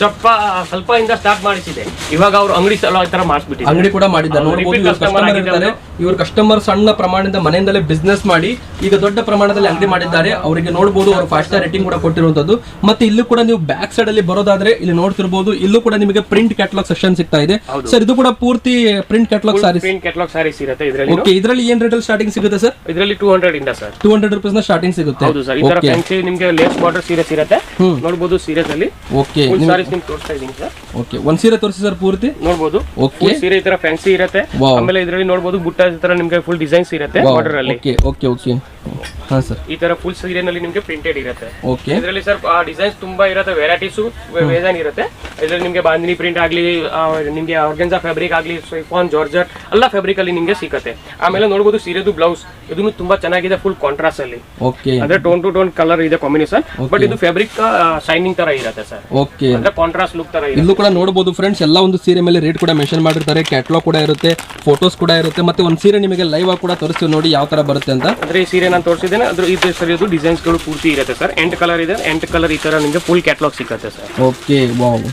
ಸ್ವಲ್ಪ ಸ್ವಲ್ಪ ಇಂದ ಸ್ಟಾರ್ಟ್ ಮಾಡಿಸಿದೆ. ಇವಾಗ ಅವ್ರು ಅಂಗಡಿ ಸಲ ತರ ಮಾಡಿಸ್ಬಿಟ್ಟಿದೆ ಅಂಗಡಿ ಕೂಡ ಮಾಡಿದ್ದಾರೆ. ಅವ್ರು ನೋಡ್ಬೋದು repeat ಇವ್ರು customer ಕಸ್ಟಮರ್ ಆಗಿದ್ದಾರೆ. ಇರ್ತಾರೆ. ಇವ್ರ ಕಸ್ಟಮರ್ ಸಣ್ಣ ಪ್ರಮಾಣದಿಂದ ಮನೆಯಿಂದಲೇ ಬಿಸ್ನೆಸ್ ಮಾಡಿ ಈಗ ದೊಡ್ಡ ಪ್ರಮಾಣದಲ್ಲಿ ಅಂಗಡಿ ಮಾಡಿದ್ದಾರೆ. ಅವರಿಗೆ ನೋಡಬಹುದು ಅವರು ಫೈವ್ ಸ್ಟಾರ್ ರೇಟಿಂಗ್ ಕೂಡ ಕೊಟ್ಟಿರುವಂತದ್ದು ಮತ್ತೆ ಇಲ್ಲೂ ಕೂಡ ನೀವು ಬ್ಯಾಕ್ ಸೈಡ್ ಅಲ್ಲಿ ಬರೋದಾದ್ರೆ ಇಲ್ಲಿ ನೋಡ್ತಿರ್ಬೋದು. ಇಲ್ಲೂ ಕೂಡ ನಿಮಗೆ ಪ್ರಿಂಟ್ ಕ್ಯಾಟಲಾಗ್ ಸೆಕ್ಷನ್ ಸಿಗ್ತಾ ಇದೆ. ಸರ್ ಇದು ಕೂಡ ಪೂರ್ತಿ print catalogue saris print catalogue saris ಇರುತ್ತೆ ಇದರಲ್ಲಿ. ಓಕೆ ಇದರಲ್ಲಿ ಏನ್ ರೇಟ್ ಅಲ್ಲಿ ಸ್ಟಾರ್ಟಿಂಗ್ ಸಿಗುತ್ತೆ ಸರ್ ಇದರಲ್ಲಿ ಟೂ ಹಂಡ್ರೆಡ್ ಇಂದ ಸರ್ ಟೂ ಹಂಡ್ರೆಡ್ ರುಪೀಸ್ನ ಸ್ಟಾರ್ಟಿಂಗ್ ಸಿಗುತ್ತೆ. ಹೌದು ಸರ್ ಈ ತರ ಫ್ಯಾನ್ಸಿ ನಿಮ್ಗೆ ಲೇಸ್ ಬಾರ್ಡರ್ ಸೀರೆಸ್ ಇರುತ್ತೆ. ನೋಡಬಹುದು ಸೀರೆಸ್ ಅಲ್ಲಿ. ಓಕೆ ಸಾರೀಸ್ ನಿಮ್ಗೆ ತೋರಿಸ್ತಾ ಇದೀನಿ ಸರ್. ಓಕೆ ಒಂದ್ ಸೀರೆ ತೋರಿಸಿ ಸರ್ ಪೂರ್ತಿ? ನೋಡಬಹುದು ಓಕೆ ಸೀರೆ ಈ ತರ ಫ್ಯಾನ್ಸಿ ಇರುತ್ತೆ. Wow. ಆಮೇಲೆ ಇದರಲ್ಲಿ ನೋಡಬಹುದು ಬುಟ್ಟ ತರ ನಿಮ್ಗೆ ಫುಲ್ ಡಿಸೈನ್ಸ್ ಇರುತ್ತೆ ಬಾರ್ಡರ್ ಅಲ್ಲಿ. ಓಕೆ ಓಕೆ ಓಕೆ ಹಾ ಸರ್ ಈ ತರ ಫುಲ್ ಸೀರೆನಲ್ಲಿ ನಿಮ್ಗೆ ಪ್ರಿಂಟೆಡ್ ಇರುತ್ತೆ. ಓಕೆ ಇದರಲ್ಲಿ ಸರ್ ಡಿಸೈನ್ಸ್ ತುಂಬಾ ಇರುತ್ತೆ ವೆರೈಟೀಸ್ ವೇದನ್ ಇರುತ್ತೆ. ಇದರಲ್ಲಿ ನಿಮ್ಗೆ ಬಾಂದಿನಿ ಪ್ರಿಂಟ್ ಆಗ್ಲಿ ನಿಮ್ಗೆ ಆರ್ಗೆನ್ಸಾ ಫ್ಯಾಬ್ರಿಕ್ ಆಗ್ಲಿ ಸೈಫಾನ್ ಜಾರ್ಜರ್ ಎಲ್ಲ ಫ್ಯಾಬ್ರಿಕ್ ಅಲ್ಲಿ ನಿಮ್ಗೆ ಸಿಗುತ್ತೆ. ಆಮೇಲೆ ನೋಡಬಹುದು ಸೀರೆದು ಬ್ಲೌಸ್ ಇದನ್ನು ತುಂಬಾ ಚೆನ್ನಾಗಿದೆ ಫುಲ್ ಕಾಂಟ್ರಾಸ್ಟ್ ಅಲ್ಲಿ. ಓಕೆ ಅಂದ್ರೆ ಟೋನ್ ಟು ಟೋನ್ ಕಲರ್ ಇದೆ ಕಾಂಬಿನೇಷನ್ ಬಟ್ ಇದು ಫ್ಯಾಬ್ರಿಕ್ ಶೈನಿಂಗ್ ತರ ಇರುತ್ತೆ ಸರ್ ಓಕೆ ಅಂದ್ರೆ ಕಾಂಟ್ರಾಸ್ಟ್ ಲುಕ್ ತರ ಇದೆ ಇಲ್ಲೂ ಕೂಡ ನೋಡಬಹುದು ಫ್ರೆಂಡ್ಸ್ ಎಲ್ಲ ಒಂದು ಸೀರೆ ಮೇಲೆ ರೇಟ್ ಕೂಡ ಮೆನ್ಷನ್ ಮಾಡಿರ್ತಾರೆ ಕ್ಯಾಟ್ಲಾಗ್ ಕೂಡ ಇರುತ್ತೆ ಫೋಟೋಸ್ ಕೂಡ ಇರುತ್ತೆ ಮತ್ತೆ ಒಂದು ಸೀರೆ ನಿಮಗೆ ಲೈವ್ ಆಗಿ ಕೂಡ ತೋರಿಸ್ತೀವಿ ನೋಡಿ ಯಾವ ತರ ಬರುತ್ತೆ ಅಂತ. ಅಂದ್ರೆ ಈ ಸೀರೆ ನಾನು ತೋರಿಸಿದ್ದೇನೆ ಅದ್ರ ಇದು ಸರ್ ಇದು ಡಿಸೈನ್ಸ್ಗಳು ಪೂರ್ತಿ ಇರುತ್ತೆ ಸರ್ ಎಂಟು ಕಲರ್ ಇದೆ ಎಂಟು ಕಲರ್ ಈ ತರ ನಿಮಗೆ ಫುಲ್ ಕ್ಯಾಟ್ಲಾಗ್ ಸಿಗುತ್ತೆ ಸರ್ ಓಕೆ ವಾವ್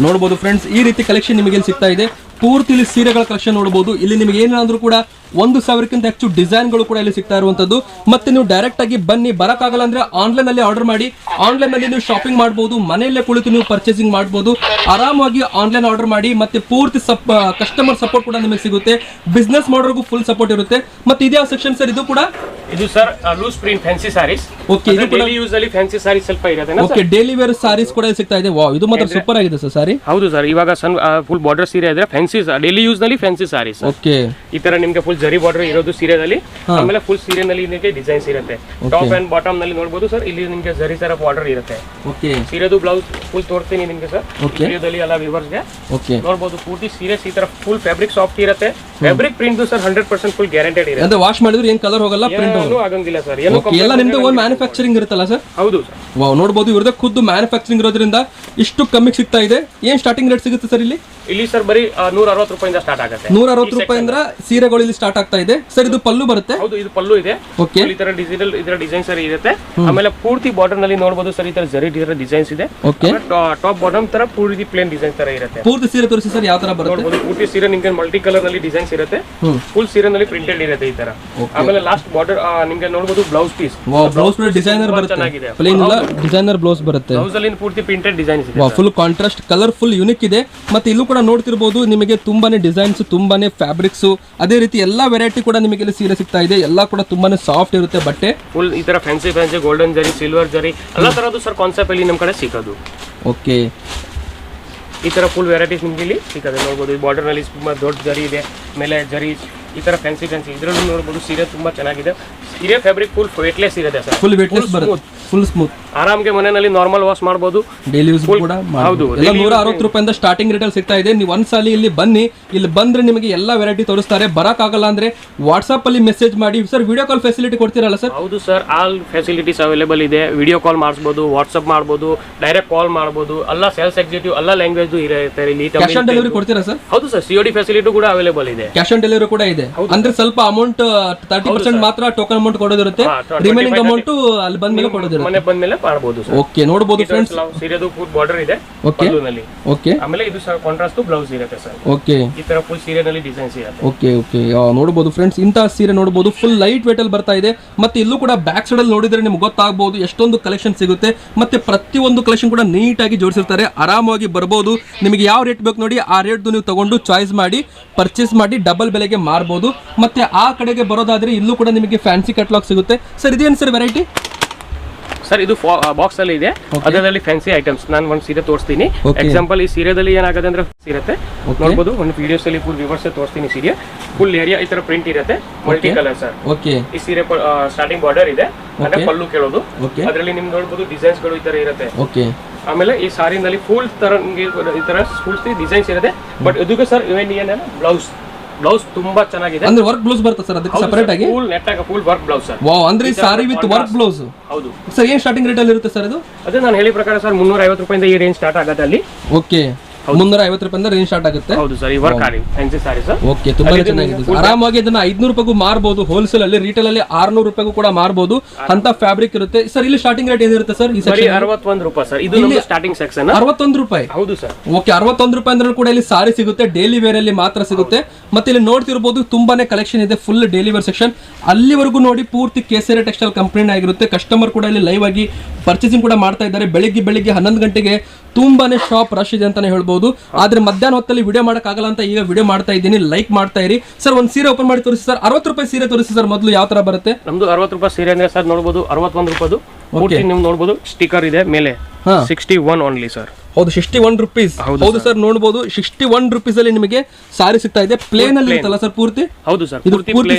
ನೋಡಬಹುದು ಫ್ರೆಂಡ್ಸ್ ಈ ರೀತಿ ಕಲೆಕ್ಷನ್ ನಿಮಗೆ ಸಿಗ್ತಾ ಇದೆ? ಪೂರ್ತಿ ಇಲ್ಲಿ ಸೀರೆಗಳ ಕಲೆಕ್ಷನ್ ನೋಡಬಹುದು ಇಲ್ಲಿ ನಿಮಗೆ ಏನಾದ್ರೂ ಕೂಡ ಒಂದು ಸಾವಿರಕ್ಕಿಂತ ಹೆಚ್ಚು ಡಿಸೈನ್ಗಳು ಕೂಡ ಇಲ್ಲಿ ಸಿಗ್ತಾ ಇರುವಂತದ್ದು. ಮತ್ತೆ ನೀವು ಡೈರೆಕ್ಟ್ ಆಗಿ ಬನ್ನಿ ಬರಕ್ಕಾಗಲ್ಲ ಅಂದ್ರೆ ಆನ್ಲೈನ್ ಅಲ್ಲಿ ಆರ್ಡರ್ ಮಾಡಿ. ಆನ್ಲೈನ್ ಅಲ್ಲಿ ನೀವು ಶಾಪಿಂಗ್ ಮಾಡಬಹುದು ಮನೆಯಲ್ಲೇ ಕುಳಿತು ನೀವು ಪರ್ಚೇಸಿಂಗ್ ಮಾಡಬಹುದು ಆರಾಮಾಗಿ ಆನ್ಲೈನ್ ಆರ್ಡರ್ ಮಾಡಿ ಮತ್ತೆ ಪೂರ್ತಿ ಕಸ್ಟಮರ್ ಸಪೋರ್ಟ್ ಕೂಡ ನಿಮಗೆ ಸಿಗುತ್ತೆ. ಬಿಸ್ನೆಸ್ ಮಾಡೋರ್ಗೂ ಫುಲ್ ಸಪೋರ್ಟ್ ಇರುತ್ತೆ. ಮತ್ತೆ ಇದೇ ಸೆಕ್ಷನ್ ಸರ್ ಇದು ಕೂಡ? ಇದು sir loose print fancy saris okay ಇದು ಡೈಲಿ ಯೂಸ್ ಅಲ್ಲಿ ಫ್ಯಾನ್ಸಿ ಸಾರೀಸ್ ಸ್ವಲ್ಪ ಇರುತ್ತೆ ಓಕೆ ಡೈಲಿ ವೇರ್ ಸಾರೀಸ್ ಕೂಡ ಸಿಗ್ತಾ ಇದೆ. ವಾವ್ ಇದು ಮಾತ್ರ ಸೂಪರ್ ಆಗಿದೆ ಸರ್ ಸಾರಿ ಹೌದು ಸರ್ ಇವಾಗ ಸನ್ ಫುಲ್ ಬಾರ್ಡರ್ ಸೀರೆ ಇದ್ರೆ ಫ್ಯಾನ್ಸಿ ಡೈಲಿ ಯೂಸ್ನಲ್ಲಿ ಫ್ಯಾನ್ಸಿ ಸಾರೀಸ್ ಓಕೆ ಈ ತರ ನಿಮ್ಗೆ ಫುಲ್ ಜರಿ ಬಾರ್ಡರ್ ಇರೋದು ಸೀರೆನಲ್ಲಿ. ಆಮೇಲೆ ಫುಲ್ ಸೀರೆನಲ್ಲಿ ನಿಮಗೆ ಡಿಸೈನ್ಸ್ ಇರುತ್ತೆ. ಟಾಪ್ ಅಂಡ್ ಬಾಟಮ್ನಲ್ಲಿ ನೋಡಬಹುದು ಸರ್ ಇಲ್ಲಿ ನಿಮಗೆ ಜರಿ ತರ ಬಾರ್ಡರ್ ಇರುತ್ತೆ. ಸೀರೆದು ಬ್ಲೌಸ್ ಫುಲ್ ತೋರಿಸ್ತೀನಿ ನಿಮಗೆ ಸರ್ ಸೀರೆದಲ್ಲಿ ಎಲ್ಲ ವಿವರ್ಸ್ಗೆ ನೋಡಬಹುದು ಪೂರ್ತಿ ಸೀರೆ ಈ ತರ ಫುಲ್ ಫ್ಯಾಬ್ರಿಕ್ ಸಾಫ್ಟ್ ಇರುತ್ತೆ. Fabric print sir hundred percent full guaranteed ಇರುತ್ತೆ. ವಾಶ್ ಮಾಡಿದ್ರೆ ಏನು ಕಲರ್ ಹೋಗಲ್ಲ ಪ್ರಿಂಟ್ ಆಗಂಗಿಲ್ಲ ಸರ್ ಎಲ್ಲ ನಿಮ್ದು ಒಂದು ಮ್ಯಾನುಫ್ಯಾಕ್ಚರಿಂಗ್ ಇರುತ್ತಲ್ಲ ಸರ್ ಹೌದು ಸರ್ ವಾವ್ ನೋಡಬಹುದು ಇವ್ರದ್ದು ಖುದ್ದು ಮ್ಯಾನುಫ್ಯಾಕ್ಚರಿಂಗ್ ಇರೋದ್ರಿಂದ ಇಷ್ಟು ಕಮ್ಮಿಗೆ ಸಿಗ್ತಾ ಇದೆ. ಏನ್ ಸ್ಟಾರ್ಟಿಂಗ್ ರೇಟ್ ಸಿಗುತ್ತೆ ಸರ್ ಇಲ್ಲಿ? ಇಲ್ಲಿ ಸರ್ ಬರೀ ನೂರ ಅರವತ್ತು ರೂಪಾಯಿಂದ ಸ್ಟಾರ್ಟ್ ಆಗುತ್ತೆ. ನೂರ ಅರವತ್ತು ರೂಪಾಯಿಂದ ಸೀರೆಗಳು ಇಲ್ಲಿ ಸ್ಟಾರ್ಟ್ ಆಗ್ತಾ ಇದೆ. ಸರ್ ಇದು ಪಲ್ಲು ಬರುತ್ತೆ? ಹೌದು ಇದು ಪಲ್ಲು ಇದೆ. ಓಕೆ ಈ ತರ ಡಿಜಿಟಲ್ ಇದರ ಡಿಸೈನ್ ಸರ್ ಇರುತ್ತೆ. ಆಮೇಲೆ ಪೂರ್ತಿ ಬಾರ್ಡರ್ನಲ್ಲಿ ನೋಡಬಹುದು ಸರ್ ಈ ತರ ಜರಿ ಡಿಸೈನ್ಸ್ ಇದೆ. ಓಕೆ ಟಾಪ್ ಬಾಟಮ್ ತರ ಪೂರ್ತಿ ಪ್ಲೇನ್ ಡಿಸೈನ್ ತರ ಇರುತ್ತೆ. ಪೂರ್ತಿ ಸೀರೆ ತೋರಿಸಿ ಸರ್ ಯಾವ ತರ ಬರುತ್ತೆ? ನೋಡಬಹುದು ಪೂರ್ತಿ ಸೀರೆ ನಿಮ್ಗೆ ಮಲ್ಟಿ ಕಲರ್ನಲ್ಲಿ ಡಿಸೈನ್ಸ್ ಇರುತ್ತೆ. ಫುಲ್ ಸೀರೆ ನಲ್ಲಿ ಪ್ರಿಂಟೆಡ್ ಇರುತ್ತೆ ಈ ತರ. ಆಮೇಲೆ ಲಾಸ್ಟ್ ಬಾರ್ಡರ್ ನಿಮಗೆ ನೋಡಬಹುದು ಬ್ಲೌಸ್ ಪೀಸ್ ಬ್ಲೌಸ್ ಡಿಸೈನರ್ ಬರುತ್ತೆ. ಚೆನ್ನಾಗಿದೆ. ಪ್ಲೇನ್ ಇಲ್ಲ? ಡಿಸೈನರ್ ಬ್ಲೌಸ್ ಬರುತ್ತೆ. ಪೂರ್ತಿ ಪ್ರಿಂಟೆಡ್ ಡಿಸೈನ್ಸ್ ಇದೆ full contrast colour full unique ಇದೆ. ಮತ್ತೆ ಇಲ್ಲೂ ಕೂಡ ನೋಡ್ತಿರ್ಬೋದು ನಿಮಗೆ ತುಂಬಾನೇ ಡಿಸೈನ್ಸ್ ತುಂಬಾನೇ ಫ್ಯಾಬ್ರಿಕ್ಸ್ ಅದೇ ರೀತಿ ಎಲ್ಲಾ ವೆರೈಟಿ ಕೂಡ ನಿಮಗೆ ಇಲ್ಲಿ ಸೀರೆ ಸಿಗ್ತಾ ಇದೆ. ಎಲ್ಲಾ ಕೂಡ ತುಂಬಾನೇ ಸಾಫ್ಟ್ ಇರುತ್ತೆ ಬಟ್ಟೆ. ಫುಲ್ ಈ ತರ fancy fancy golden zari silver zari ಎಲ್ಲ ತರದ್ದು ಸರ್ ಕಾನ್ಸೆಪ್ಟ್ ಅಲ್ಲಿ ನಮ್ಮ ಕಡೆ ಸಿಗೋದು. ಓಕೆ. ಈ ತರ ಫುಲ್ ವೆರೈಟೀಸ್ ನಿಮ್ಗೆ ಇಲ್ಲಿ ಸಿಗುತ್ತೆ ನೋಡ್ಬೋದು ಈ ಬಾರ್ಡರ್ನಲ್ಲಿ ತುಂಬಾ ದೊಡ್ಡ ಜರಿ ಇದೆ. ಮೇಲೆ ಜರಿ ಈ ತರ ಫ್ಯಾನ್ಸಿ ಫ್ಯಾನ್ಸಿ ಇದ್ರಲ್ಲೂ ನೋಡ್ಬೋದು ಸೀರೆ ತುಂಬಾ ಚೆನ್ನಾಗಿದೆ. ಸೀರೆ ಫ್ಯಾಬ್ರಿಕ್ ಫುಲ್ ವೇಟ್ಲೆಸ್ ಇರುತ್ತೆ ಸರ್. ಫುಲ್ ವೇಟ್ಲೆಸ್ ಬರುತ್ತೆ. ಫುಲ್ ಸ್ಮೂತ್ ಆರಾಮ್ಗೆ ಮನೆಯಲ್ಲಿ ನಾರ್ಮಲ್ ವಾಶ್ ಮಾಡಬಹುದು ಡೈಲಿ ಯೂಸ್ ಕೂಡ ಹೌದು, ಎಲ್ಲ ನೂರ ಅರವತ್ತು ರೂಪಾಯಿಂದ ಸ್ಟಾರ್ಟಿಂಗ್ ರೇಟಲ್ಲಿ ಸಿಗ್ತಾ ಇದೆ. ನೀವು ಒಂದ್ಸಲಿ ಇಲ್ಲಿ ಬನ್ನಿ. ಇಲ್ಲಿ ಬಂದ್ರೆ ನಿಮಗೆ ಎಲ್ಲ ವೆರೈಟಿ ತೋರಿಸ್ತಾರೆ. ಆಗಲ್ಲ ಅಂದ್ರೆ ವಾಟ್ಸ್ಆಪ್ ಅಲ್ಲಿ ಮೆಸೇಜ್ ಮಾಡಿ. ಸರ್ ವಿಡಿಯೋ ಕಾಲ್ ಫೆಸಿಲಿಟಿ ಕೊಡ್ತೀರಲ್ಲ ಸರ್ ಹೌದು ಸರ್ ಆಲ್ ಫೆಸಿಲಿಟೀಸ್ ಅವೈಲೇಬಲ್ ಇದೆ. ವಿಡಿಯೋ ಕಾಲ್ ಮಾಡಿಸ್ಬೋದು ವಾಟ್ಸ್ಆಪ್ ಮಾಡ್ಬೋದು ಡೈರೆಕ್ಟ್ ಕಾಲ್ ಮಾಡ್ಬೋದು. ಎಲ್ಲ ಸೇಲ್ಸ್ ಎಕ್ಸಿಕ್ಯೂಟಿವ್ ಎಲ್ಲ ಲ್ಯಾಂಗ್ವೇಜ್ ಇರುತ್ತೆ ಇಲ್ಲಿ ಕ್ಯಾಶ್ ಆನ್ ಡೆಲಿವರಿ ಕೊಡ್ತೀರಾ ಸರ್ ಹೌದು ಸರ್ ಸಿಒಡಿ ಫೆಸಿಲಿಟಿ ಕೂಡ ಅವೈಲೇಬಲ್ ಇದೆ. ಕ್ಯಾಶ್ ಆನ್ ಡೆಲಿವರಿ ಕೂಡ ಇದೆ. ಅಂದ್ರೆ ಸ್ವಲ್ಪ ಅಮೌಂಟ್ ತರ್ಟಿ ಪರ್ಸೆಂಟ್ ಮಾತ್ರ ಟೋಕನ್ ಅಮೌಂಟ್ ಕೊಡೋದಿರುತ್ತೆ. ರಿಮೈನಿಂಗ್ ಅಮೌಂಟ್ ಅಲ್ಲಿ ಬಂದ್ಮೇಲೆ ಕೊಡೋದಿರುತ್ತೆ. ಮನೆ ಬಂದ್ಮೇಲೆ ಮಾಡಬಹುದು ಓಕೆ ನೋಡಬಹುದು ಫ್ರೆಂಡ್ಸ್ ಸೀರೆದು ಫುಲ್ ಬಾರ್ಡರ್ ಇದೆ ಓಕೆ ಓಕೆ. ಆಮೇಲೆ ಇದು ಸರ್ ಕಾಂಟ್ರಾಸ್ಟ್ ಬ್ಲೌಸ್ ಇರುತ್ತೆ ಸರ್. ಓಕೆ. ಈ ತರ ಫುಲ್ ಸೀರೆನಲ್ಲಿ ಡಿಸೈನ್ಸ್ ಇರುತ್ತೆ. Okay okay. ನೋಡಬಹುದು ಫ್ರೆಂಡ್ಸ್ ಇಂತಹ ಸೀರೆ ನೋಡಬಹುದು ಫುಲ್ ಲೈಟ್ ವೇಟ್ ಅಲ್ಲಿ ಬರ್ತಾ ಇದೆ. ಮತ್ತೆ ಇಲ್ಲೂ ಕೂಡ ಬ್ಯಾಕ್ ಸೈಡ್ ಅಲ್ಲಿ ನೋಡಿದ್ರೆ ನಿಮ್ಗೆ ಗೊತ್ತಾಗಬಹುದು ಎಷ್ಟೊಂದು ಕಲೆಕ್ಷನ್ ಸಿಗುತ್ತೆ. ಮತ್ತೆ ಪ್ರತಿಯೊಂದು ಕಲೆಕ್ಷನ್ ಕೂಡ ನೀಟಾಗಿ ಜೋಡಿಸಿರ್ತಾರೆ. ಆರಾಮಾಗಿ ಬರಬಹುದು ನಿಮಗೆ ಯಾವ ರೇಟ್ ಬೇಕು ನೋಡಿ ಆ ರೇಟ್ ನೀವು ತಗೊಂಡು ಚಾಯ್ಸ್ ಮಾಡಿ ಪರ್ಚೇಸ್ ಮಾಡಿ ಡಬಲ್ ಬೆಲೆಗೆ ಮಾರಬಹುದು ಮತ್ತೆ ಆ ಕಡೆಗೆ ಬರೋದಾದ್ರೆ ಇಲ್ಲೂ ಕೂಡ ನಿಮಗೆ ಫ್ಯಾನ್ಸಿ ಕಟ್ಲಾಗ್ ಸಿಗುತ್ತೆ. ಸರ್ ಇದೇನು ಸರ್ ವೆರೈಟಿ ಸರ್ ಇದು ಬಾಕ್ಸ್ ಅಲ್ಲಿ ಇದೆ. ಅದರಲ್ಲಿ ಫ್ಯಾನ್ಸಿ ಐಟಮ್ಸ್ ನಾನು ಒಂದು ಸೀರೆ ತೋರಿಸ್ತೀನಿ. ಎಕ್ಸಾಂಪಲ್ ಈ ಸೀರೆದಲ್ಲಿ ಏನಾಗುತ್ತೆ ಅಂದ್ರೆ ಇರುತ್ತೆ ನೋಡಬಹುದು ಒಂದು ವಿಡಿಯೋಸ್ ಅಲ್ಲಿ ಫುಲ್ ವಿವರ್ಸ್ ತೋರಿಸ್ತೀನಿ ಸೀರೆ. ಫುಲ್ ಏರಿಯಾ ಈ ತರ ಪ್ರಿಂಟ್ ಇರುತ್ತೆ. ಮಲ್ಟಿ ಕಲರ್ ಸರ್ ಓಕೆ ಈ ಸೀರೆ ಸ್ಟಾರ್ಟಿಂಗ್ ಬಾರ್ಡರ್ ಇದೆ. ಅಂದ್ರೆ. ಪಲ್ಲು ಕೇಳೋದು. ಅದರಲ್ಲಿ ನಿಮ್ಗೆ ನೋಡಬಹುದು ಡಿಸೈನ್ಸ್ಗಳು ಈ ತರ ಇರುತ್ತೆ. ಓಕೆ ಆಮೇಲೆ ಈ ಸಾರಿನಲ್ಲಿ ಫುಲ್ ತರ ಈ ತರ ಫುಲ್ ಡಿಸೈನ್ಸ್ ಇರುತ್ತೆ. ಬಟ್ ಇದಕ್ಕೆ ಸರ್ ಇವೇನ್ ಏನ? ಬ್ಲೌಸ್ ಬ್ಲೌಸ್ ತುಂಬಾ ಚೆನ್ನಾಗಿದೆ. ಅಂದ್ರೆ ವರ್ಕ್ ಬ್ಲೌಸ್ ಬರುತ್ತೆ ಸರ್ ಅದಕ್ಕೆ ಸೆಪರೇಟ್ ಆಗಿ? ಫುಲ್ ನೆಟ್ ಆಗಿ full work blouse sir wow ಅಂದ್ರೆ ಈ ಸಾರಿ ವಿತ್ ವರ್ಕ್ ಬ್ಲೌಸ್ ಹೌದು. ಸರ್ ಏನ್ ಸ್ಟಾರ್ಟಿಂಗ್ ರೇಟ್ ಅಲ್ಲಿ ಇರುತ್ತೆ ಸರ್ ಇದು? ಅದೇ ನಾನು ಹೇಳಿ ಪ್ರಕಾರ ಸರ್ ಮುನ್ನೂರ ಐವತ್ತು ರೂಪಾಯಿಂದ ಈ ರೇಂಜ್ ಸ್ಟಾರ್ಟ್ ಆಗುತ್ತೆ ಅಲ್ಲಿ. ಓಕೆ ಮುನ್ನೂರ ಐವತ್ತು ರೂಪಾಯಿಂದ ರೇಂಜ್ ಸ್ಟಾರ್ಟ್ ಆಗುತ್ತೆ. ಹೌದು ಸರ್ ಈ work aari fancy sari sir okay ತುಂಬಾ ಚೆನ್ನಾಗಿದೆ ಆರಾಮಾಗಿ ಇದನ್ನ ಐದ್ನೂರು ರೂಪಾಯಿಗೂ ಮಾರಬಹುದು ಹೋಲ್ಸೇಲ್ ಅಲ್ಲಿ ರೀಟೇಲ್ ಅಲ್ಲಿ ಆರ್ನೂರು ರೂಪಾಯಿಗೂ ಕೂಡ ಮಾರಬಹುದು ಅಂತ ಫ್ಯಾಬ್ರಿಕ್ ಇರುತ್ತೆ. ಸರ್ ಇಲ್ಲಿ ಸ್ಟಾರ್ಟಿಂಗ್ ರೇಟ್ ಏನಿರುತ್ತೆ ಸರ್ ಈ ಸೆಕ್ಷನ್ ಅರವತ್ತೊಂದು ರೂಪಾಯಿ ಸರ್ ಇದು ಸ್ಟಾರ್ಟಿಂಗ್ ಸೆಕ್ಷನ್ ಅರವತ್ತೊಂದು ರೂಪಾಯಿ. ಹೌದು ಸರ್ ಓಕೆ ಅರವತ್ತೊಂದು ರೂಪಾಯಿ ಅಂದ್ರೆ ಕೂಡ ಇಲ್ಲಿ ಸಾರಿ ಸಿಗುತ್ತೆ ಡೈಲಿ ವೇರ್ ಅಲ್ಲಿ ಮಾತ್ರ ಸಿಗುತ್ತೆ. ಮತ್ತೆ ಇಲ್ಲಿ ನೋಡ್ತಿರ್ಬೋದು ತುಂಬಾನೇ ಕಲೆಕ್ಷನ್ ಇದೆ ಫುಲ್ ಡೈಲಿ ವೇರ್ ಸೆಕ್ಷನ್ ಅಲ್ಲಿವರೆಗೂ ನೋಡಿ ಪೂರ್ತಿ ಕೇಸರಿ ಟೆಕ್ಸ್ಟೈಲ್ ಕಂಪನಿ ಆಗಿರುತ್ತೆ. ಕಸ್ಟಮರ್ ಕೂಡ ಇಲ್ಲಿ ಲೈವ್ ಆಗಿ ಪರ್ಚೇಸಿಂಗ್ ಕೂಡ ಮಾಡ್ತಾ ಇದ್ದಾರೆ. ಬೆಳಿಗ್ಗೆ ಬೆಳಿಗ್ಗೆ ಹನ್ನೊಂದು ಗಂಟೆಗೆ ತುಂಬಾನೇ ಶಾಪ್ ರಶ್ ಇದೆ ಅಂತಾನೆ ಹೇಳ್ಬೋದು. ಆದ್ರೆ ಮಧ್ಯಾಹ್ನ ಹೊತ್ತಲ್ಲಿ ವಿಡಿಯೋ ಆಗಲ್ಲ ಅಂತ ಈಗ ವಿಡಿಯೋ ಮಾಡ್ತಾ ಇದ್ದೀನಿ. ಲೈಕ್ ಮಾಡ್ತಾ ಇರಿ. ಸರ್ ಒಂದು ಸೀರೆ ಓಪನ್ ಮಾಡಿ ತೋರಿಸಿ ಸರ್ ಅರವತ್ತು ರೂಪಾಯಿ ಸೀರೆ ತೋರಿಸಿ ಸರ್ ಮೊದಲು ಯಾವ ತರ ಬರುತ್ತೆ? ನಮ್ದು ಅರವತ್ತು ರೂಪಾಯಿ ಸೀರೆ ಅಂದ್ರೆ ಸರ್ ನೋಡಬಹುದು ಅರವತ್ತೊಂದು ರೂಪಾಯಿ ಪೂರ್ತಿ ನೀವು ನೋಡ್ಬೋದು ಸ್ಟಿಕರ್ ಇದೆ ಮೇಲೆ. ಸಿಕ್ಸ್ಟಿ ಒನ್ ಓನ್ಲಿ ಸರ್ ಹೌದು ಸಿಕ್ಸ್ಟಿ ಒನ್ ರುಪೀಸ್ ಹೌದು ಸರ್ ನೋಡಬಹುದು ಸಿಕ್ಸ್ಟಿ ಒನ್ ರುಪೀಸ್ ಅಲ್ಲಿ ನಿಮಗೆ ಸಾರಿ ಸಿಗ್ತಾ ಇದೆ. ಪ್ಲೇನ್ ಅಲ್ಲಿ ಇರುತ್ತಲ್ಲ ಸರ್ ಪೂರ್ತಿ? ಹೌದು ಸರ್ ಇದು ಪೂರ್ತಿ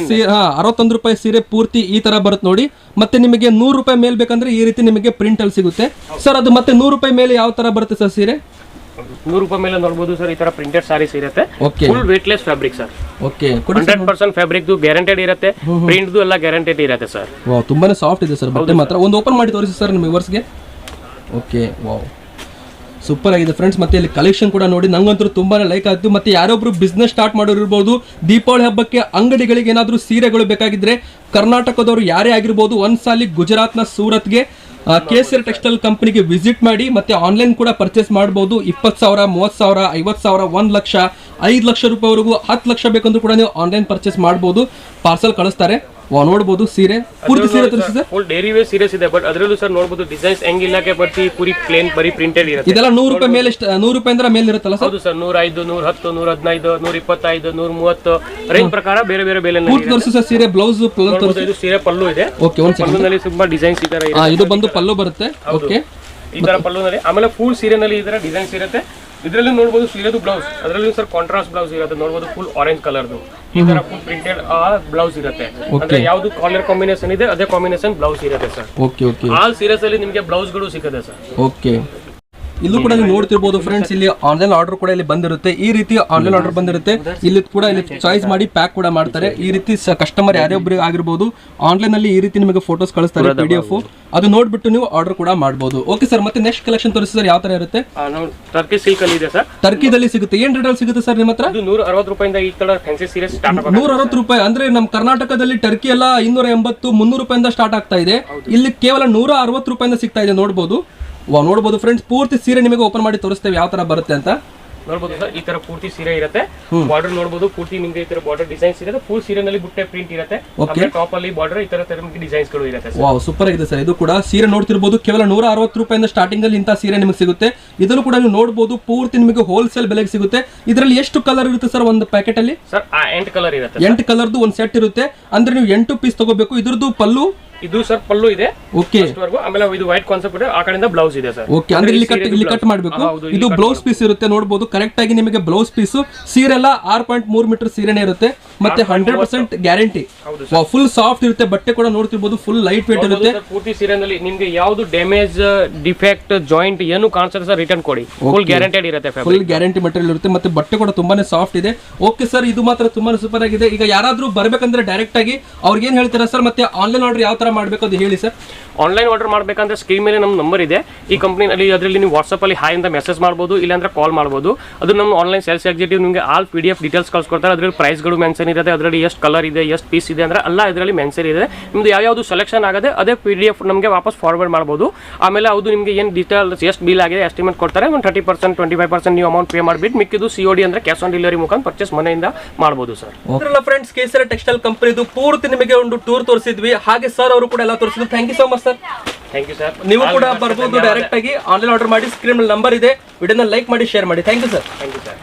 ಅರವತ್ತೊಂದು ರೂಪಾಯಿ ಸೀರೆ ಪೂರ್ತಿ ಈ ತರ ಬರುತ್ತೆ ನೋಡಿ. ಮತ್ತೆ ನಿಮಗೆ ನೂರು ರೂಪಾಯಿ ಮೇಲ್ ಬೇಕಂದ್ರೆ ಈ ರೀತಿ ನಿಮಗೆ ಪ್ರಿಂಟ್ ಅಲ್ಲಿ ಸಿಗುತ್ತೆ. ಸರ್ ಅದು ಮತ್ತೆ ನೂರು ರೂಪಾಯಿ ಮೇಲೆ ಯಾವ ತರ ಬರುತ್ತೆ ಸರ್ ಸೀರೆ? ನೂರು ರೂಪಾಯಿ ಮೇಲೆ ನೋಡಬಹುದು ಸರ್ ಈ ತರ ಪ್ರಿಂಟೆಡ್ ಸಾರೀಸ್ ಇರುತ್ತೆ. Full weightless fabric sir. Okay hundred percent fabric guaranteed ಇರುತ್ತೆ. ಪ್ರಿಂಟ್ ಎಲ್ಲ ಗ್ಯಾರಂಟೆಡ್ ಇರುತ್ತೆ ಸರ್. ತುಂಬಾನೇ ಸಾಫ್ಟ್ ಇದೆ ಸರ್ ಬಟ್ಟೆ ಮಾತ್ರ. ಒಂದು ಓಪನ್ ಮಾಡಿ ತೋರಿಸಿ ಸರ್ ನಿಮ್ಮ ವಿವರ್ಸ್ಗೆ ಓಕೆ ವಾವ್ ಸೂಪರ್ ಆಗಿದೆ ಫ್ರೆಂಡ್ಸ್ ಮತ್ತೆ ಇಲ್ಲಿ ಕಲೆಕ್ಷನ್ ಕೂಡ ನೋಡಿ ನಂಗಂತೂ ತುಂಬಾನೇ ಲೈಕ್ ಆಯ್ತು ಮತ್ತೆ ಯಾರೊಬ್ರು ಬಿಸ್ನೆಸ್ ಸ್ಟಾರ್ಟ್ ಮಾಡೋರು ಇರ್ಬೋದು ದೀಪಾವಳಿ ಹಬ್ಬಕ್ಕೆ ಅಂಗಡಿಗಳಿಗೆ ಏನಾದರೂ ಸೀರೆಗಳು ಬೇಕಾಗಿದ್ರೆ ಕರ್ನಾಟಕದವರು ಯಾರೇ ಆಗಿರ್ಬೋದು ಒಂದ್ಸಾಲಿ ಗುಜರಾತ್ನ ಸೂರತ್ಗೆ ಕೇಸರಿ ಟೆಕ್ಸ್ಟೈಲ್ ಕಂಪನಿಗೆ ವಿಸಿಟ್ ಮಾಡಿ ಮತ್ತೆ ಆನ್ಲೈನ್ ಕೂಡ ಪರ್ಚೇಸ್ ಮಾಡಬಹುದು ಇಪ್ಪತ್ತು ಸಾವಿರ, ಮೂವತ್ತು ಸಾವಿರ, ಐವತ್ತು ಸಾವಿರ, ಒಂದು ಲಕ್ಷ, ಐದು ಲಕ್ಷ ರೂಪಾಯಿವರೆಗೂ ಹತ್ತು ಲಕ್ಷ ಬೇಕಂದ್ರೂ ಕೂಡ ನೀವು ಆನ್ಲೈನ್ ಪರ್ಚೇಸ್ ಮಾಡಬಹುದು ಪಾರ್ಸಲ್ ಕಳಿಸ್ತಾರೆ. ವಾ ನೋಡ್ಬೋದು ಸೀರೆ. ಪೂರ್ತಿ ಸೀರೆ ತೋರಿಸಿ ಸರ್ ಫುಲ್ ಡೈರಿ ವೇ ಸೀರೆಸ್ ಇದೆ ಬಟ್ ಅದರಲ್ಲೂ ಸರ್ ನೋಡಬಹುದು ಡಿಸೈನ್ಸ್ ಹೆಂಗಿಲ್ಲಕ್ಕೆ ಬರ್ತಿ ಪೂರಿ ಪ್ಲೇನ್ ಬರೀ ಪ್ರಿಂಟೆಡ್ ಇರುತ್ತೆ. ಇದೆಲ್ಲ ನೂರು ರೂಪಾಯಿ ಮೇಲೆ ನೂರು ರೂಪಾಯಿ ಅಂದ್ರೆ ಮೇಲೆ ಇರುತ್ತಲ್ಲ ಸರ್? ಹೌದು ಸರ್ ನೂರ ಐದು ನೂರ ಹತ್ತು ನೂರ ಹದಿನೈದು ನೂರ ಇಪ್ಪತ್ತೈದು ನೂರ ಮೂವತ್ತು. ರೇಂಜ್ ಪ್ರಕಾರ ಬೇರೆ ಬೇರೆ ಬೆಲೆ ಪೂರ್ತಿ ತೋರಿಸಿ ಸರ್ ಸೀರೆ ಬ್ಲೌಸ್ ತೋರಿಸಿ. ಇದು ಸೀರೆ ಪಲ್ಲು ಇದೆ. ಓಕೆ ಒಂದು ಪಲ್ಲುನಲ್ಲಿ ತುಂಬಾ ಡಿಸೈನ್ಸ್ ಇದೆ ಇದು ಬಂದು ಪಲ್ಲು ಬರುತ್ತೆ. ಓಕೆ ಈ ತರ ಪಲ್ಲುನಲ್ಲಿ ಆಮೇಲೆ ಫುಲ್ ಸೀರೆನಲ್ಲಿ ಈ ತರ ಡಿಸೈನ್ಸ್ ಇರುತ್ತೆ. ಇದರಲ್ಲಿ ನೋಡ್ಬೋದು ಸೀರೆದು ಬ್ಲೌಸ್ ಅದರಲ್ಲಿ ಸರ್ ಕಾಂಟ್ರಾಸ್ಟ್ ಬ್ಲೌಸ್ ಇರುತ್ತೆ. ನೋಡಬಹುದು ಫುಲ್ ಆರೆಂಜ್ ಕಲರ್ದು ಈ ತರ ಫುಲ್ ಪ್ರಿಂಟೆಡ್ ಬ್ಲೌಸ್ ಇರುತ್ತೆ. ಅಂದ್ರೆ ಯಾವ್ದು ಕಾಲರ್ ಕಾಂಬಿನೇಷನ್ ಇದೆ ಅದೇ ಕಾಂಬಿನೇಷನ್ ಬ್ಲೌಸ್ ಇರುತ್ತೆ ಸರ್ ಓಕೆ ಓಕೆ ಆಲ್ ಸೀರೆಸ್ ಅಲ್ಲಿ ನಿಮಗೆ ಬ್ಲೌಸ್ಗಳು ಸಿಗುತ್ತೆ ಸರ್ ಓಕೆ ಇಲ್ಲೂ ಕೂಡ ನೀವು ನೋಡ್ತಿರ್ಬೋದು ಫ್ರೆಂಡ್ಸ್ ಇಲ್ಲಿ ಆನ್ಲೈನ್ ಆರ್ಡರ್ ಕೂಡ ಇಲ್ಲಿ ಬಂದಿರುತ್ತೆ. ಈ ರೀತಿ ಆನ್ಲೈನ್ ಆರ್ಡರ್ ಬಂದಿರುತ್ತೆ. ಇಲ್ಲಿ ಕೂಡ ಇಲ್ಲಿ ಚಾಯ್ಸ್ ಮಾಡಿ ಪ್ಯಾಕ್ ಕೂಡ ಮಾಡ್ತಾರೆ. ಈ ರೀತಿ ಕಸ್ಟಮರ್ ಯಾರೇ ಒಬ್ಬರಿಗೆ ಆಗಿರ್ಬೋದು ಆನ್ಲೈನ್ ಅಲ್ಲಿ ಈ ರೀತಿ ನಿಮಗೆ ಫೋಟೋಸ್ ಕಳಿಸ್ತಾರೆ ಪಿ ಡಿ ಎಫ್ ಅದು ನೋಡ್ಬಿಟ್ಟು ನೀವು ಆರ್ಡರ್ ಕೂಡ ಮಾಡಬಹುದು ಓಕೆ ಸರ್ ಮತ್ತೆ ನೆಕ್ಸ್ಟ್ ಕಲೆಕ್ಷನ್ ತೋರಿಸಿ ಸರ್ ಯಾವ ತರ ಇರುತ್ತೆ? ಆ, ಟರ್ಕಿ ಸಿಲ್ಕ್ ಅಲ್ಲಿ ಇದೆ ಸರ್ ಟರ್ಕಿದಲ್ಲಿ ಸಿಗುತ್ತೆ. ಏನ್ ರೇಟ್ ಅಲ್ಲಿ ಸಿಗುತ್ತೆ ಸರ್ ನಿಮ್ಮ ಹತ್ರ ಇದು ನೂರ ಅರವತ್ತು ರೂಪಾಯಿಂದ ಈ ತರ ಫ್ಯಾನ್ಸಿ ಸೀರೆ ಸ್ಟಾರ್ಟ್ ಆಗುತ್ತೆ. ನೂರ ಅರವತ್ತು ರೂಪಾಯಿ. ಅಂದ್ರೆ ನಮ್ಮ ಕರ್ನಾಟಕದಲ್ಲಿ ಟರ್ಕಿ ಎಲ್ಲ ಇನ್ನೂರ ಎಂಬತ್ತು ಮುನ್ನೂರು ರೂಪಾಯಿಂದ ಸ್ಟಾರ್ಟ್ ಆಗ್ತಾ ಇದೆ. ಇಲ್ಲಿ ಕೇವಲ ನೂರ ಅರವತ್ತು ರೂಪಾಯಿಂದ ಸಿಗ್ತಾ ಇದೆ ನೋಡ್ಬೋದು. ವಾ ನೋಡ್ಬೋದು ಫ್ರೆಂಡ್ಸ್ ಪೂರ್ತಿ ಸೀರೆ ನಿಮಗೆ ಓಪನ್ ಮಾಡಿ ತೋರಿಸ್ತೇವೆ ಯಾವ ತರ ಬರುತ್ತೆ ಅಂತ. ನೋಡಬಹುದು ಸರ್ ಈ ತರ ಪೂರ್ತಿ ಸೀರೆ ಇರುತ್ತೆ. ಬಾರ್ಡರ್ ನೋಡಬಹುದು ಪೂರ್ತಿ ನಿಮ್ಗೆ ಈ ತರ ಬಾರ್ಡರ್ ಡಿಸೈನ್ಸ್ ಇರುತ್ತೆ. ಫುಲ್ ಸೀರೆನಲ್ಲಿ ಬುಟ್ಟೆ ಪ್ರಿಂಟ್ ಇರುತ್ತೆ. ಟಾಪ್ ಅಲ್ಲಿ ಬಾರ್ಡರ್ ಈ ತರ ಡಿಸೈನ್ಸ್ಗಳು ಇರುತ್ತೆ ವಾವ್ ಸೂಪರ್ ಆಗಿದೆ ಸರ್ ಇದು ಕೂಡ ಸೀರೆ ನೋಡ್ತಿರ್ಬೋದು ಕೇವಲ ನೂರ ಅರವತ್ತು ರೂಪಾಯಿಂದ ಸ್ಟಾರ್ಟಿಂಗ್ ಅಲ್ಲಿ ಇಂಥ ಸೀರೆ ನಿಮಗೆ ಸಿಗುತ್ತೆ. ಇದನ್ನು ಕೂಡ ನೀವು ನೋಡಬಹುದು ಪೂರ್ತಿ ನಿಮಗೆ ಹೋಲ್ಸೇಲ್ ಬೆಲೆಗೆ ಸಿಗುತ್ತೆ. ಇದರಲ್ಲಿ ಎಷ್ಟು ಕಲರ್ ಇರುತ್ತೆ ಸರ್ ಒಂದು ಪ್ಯಾಕೆಟ್ ಅಲ್ಲಿ? ಸರ್ ಆ ಎಂಟ್ ಕಲರ್ ಇರುತ್ತೆ ಎಂಟು ಕಲರ್ದು ಒಂದು ಸೆಟ್ ಇರುತ್ತೆ. ಅಂದ್ರೆ ನೀವು ಎಂಟು ಪೀಸ್ ತಗೋಬೇಕು. ಇದರದು ಪಲ್ಲು ಇದು ಸರ್ ಪಲ್ಲು ಇದೆ. ಓಕೆ ಆಮೇಲೆ ಇದು ವೈಟ್ ಕಾನ್ಸೆಪ್ಟ್ ಇದೆ. ಆ ಕಡೆಯಿಂದ ಬ್ಲೌಸ್ ಇದೆ ಸರ್. ಓಕೆ ಅಂದ್ರೆ ಇಲ್ಲಿ ಕಟ್ ಇಲ್ಲಿ ಕಟ್ ಮಾಡಬೇಕು. ಇದು ಬ್ಲೌಸ್ ಪೀಸ್ ಇರುತ್ತೆ ನೋಡಬಹುದು ಕರೆಕ್ಟ್ ಆಗಿ ನಿಮಗೆ ಬ್ಲೌಸ್ ಪೀಸ್ ಸೀರೆ ಎಲ್ಲ ಆರ್ ಪಾಯಿಂಟ್ ಮೂರ್ ಮೀಟರ್ ಸೀರೆನೇ ಇರುತ್ತೆ. ಮತ್ತೆ hundred percent guarantee full soft ಇರುತ್ತೆ ಬಟ್ಟೆ ಕೂಡ ನೋಡ್ತಿರ್ಬೋದು ಫುಲ್ ಲೈಟ್ ವೇಟ್ ಇರುತ್ತೆ. ಪೂರ್ತಿ ಸೀರೆನಲ್ಲಿ ನಿಮ್ಗೆ ಯಾವ್ದು ಡ್ಯಾಮೇಜ್ ಡಿಫೆಕ್ಟ್ ಜಾಯಿಂಟ್ ಏನು ಕಾಣಿಸುತ್ತೆ ಸರ್ ರಿಟರ್ನ್ ಕೊಡಿ. ಫುಲ್ ಗ್ಯಾರಂಟೆಡ್ ಇರುತ್ತೆ. ಫುಲ್ ಗ್ಯಾರಂಟಿ ಮೆಟೀರಿಯಲ್ ಇರುತ್ತೆ ಮತ್ತೆ ಬಟ್ಟೆ ಕೂಡ ತುಂಬಾನೇ ಸಾಫ್ಟ್ ಇದೆ. ಓಕೆ ಸರ್ ಇದು ಮಾತ್ರ ತುಂಬಾನೇ ಸೂಪರ್ ಆಗಿದೆ. ಈಗ ಯಾರಾದ್ರೂ ಬರ್ಬೇಕಂದ್ರೆ ಡೈರೆಕ್ಟ್ ಆಗಿ ಅವ್ರಿಗೆ ಏನ್ ಹೇಳ್ತಾರೆ ಸರ್ ಮತ್ತೆ ಆನ್ಲೈನ್ ಆರ್ಡರ್ ಯಾವ ತರ ಮಾಡ್ಬೇಕು ಅದು ಹೇಳಿ ಸರ್? ಆನ್ಲೈನ್ ಆರ್ಡರ್ ಮಾಡಬೇಕಂದ್ರೆ ಸ್ಕ್ರೀನ್ ಮೇಲೆ ನಮ್ಮ ನಂಬರ್ ಇದೆ. ಈ ಕಂಪ್ನಿನಲ್ಲಿ ಅದರಲ್ಲಿ ನೀವು ವಾಟ್ಸಪ್ ಅಲ್ಲಿ ಹಾಯ್ ಅಂತ ಮೆಸೇಜ್ ಮಾಡ್ಬೋದು ಇಲ್ಲಾಂದ್ರೆ ಕಾಲ್ ಮಾಡ್ಬೋದು. ಅದು ನಮ್ಮ ಆನ್ಲೈನ್ ಸೇಲ್ಸ್ ಎಕ್ಸಿಕ್ಯೂಟಿವ್ ನಿಮಗೆ all P D F details ಕಳ್ಸ್ಕೊಡ್ತಾರೆ. ಅದರಲ್ಲಿ ಪ್ರೈಸ್ಗಳು ಮೆನ್ಷನ್ ಇರುತ್ತೆ ಅದರಲ್ಲಿ ಎಷ್ಟು ಕಲರ್ ಇದೆ ಎಷ್ಟು ಪೀಸ್ ಇದೆ ಅಂದ್ರೆ ಎಲ್ಲ ಇದರಲ್ಲಿ ಮೆನ್ಷನ್ ಇದೆ. ನಿಮ್ದು ಯಾವ್ಯಾವುದು ಸೆಲೆಕ್ಷನ್ ಆಗದೆ ಅದೇ ಪಿ ಡಿ ಎಫ್ ನಮಗೆ ವಾಪಸ್ ಫಾರ್ವರ್ಡ್ ಮಾಡ್ಬೋದು. ಆಮೇಲೆ ಅದು ನಿಮಗೆ ಏನು ಡೀಟೇಲ್ಸ್ ಎಷ್ಟು ಬಿಲ್ ಆಗಿದೆ ಎಸ್ಟಿಮೇಟ್ ಕೊಡ್ತಾರೆ. ಒಂದು thirty percent twenty five percent ನೀವು ಅಮೌಂಟ್ ಪೇ ಮಾಡಿಬಿಟ್ಟು ಮಿಕ್ಕಿದ್ದು ಸಿ ಒ ಡಿ ಅಂದ್ರೆ ಕ್ಯಾಶ್ ಆನ್ ಡೆಲಿವರಿ ಮುಖಾಂತರ ಪರ್ಚೇಸ್ ಮನೆಯಿಂದ ಮಾಡ್ಬೋದು ಸರ್. ಫ್ರೆಂಡ್ಸ್ ಕೇಸರ ಟೆಕ್ಸ್ಟೈಲ್ ಕಂಪನಿದು ಪೂರ್ತಿ ನಿಮಗೆ ಒಂದು ಟೂರ್ ತೋರಿಸಿದ್ವಿ. ಹಾಗೆ ಸರ್ ಅವರು ಕೂಡ ಎಲ್ಲ ತೋರಿಸಿದ್ರು. Thank you so much sir thank you sir ನೀವು ಕೂಡ ಬರ್ಬೋದು ಡೈರೆಕ್ಟ್ ಆಗಿ ಆನ್ಲೈನ್ ಆರ್ಡರ್ ಮಾಡಿ ಸ್ಕ್ರೀನ್ ನಂಬರ್ ಇದೆ. ವಿಡಿಯೋನ ಲೈಕ್ ಮಾಡಿ ಶೇರ್ ಮಾಡಿ. Thank you sir thank you sir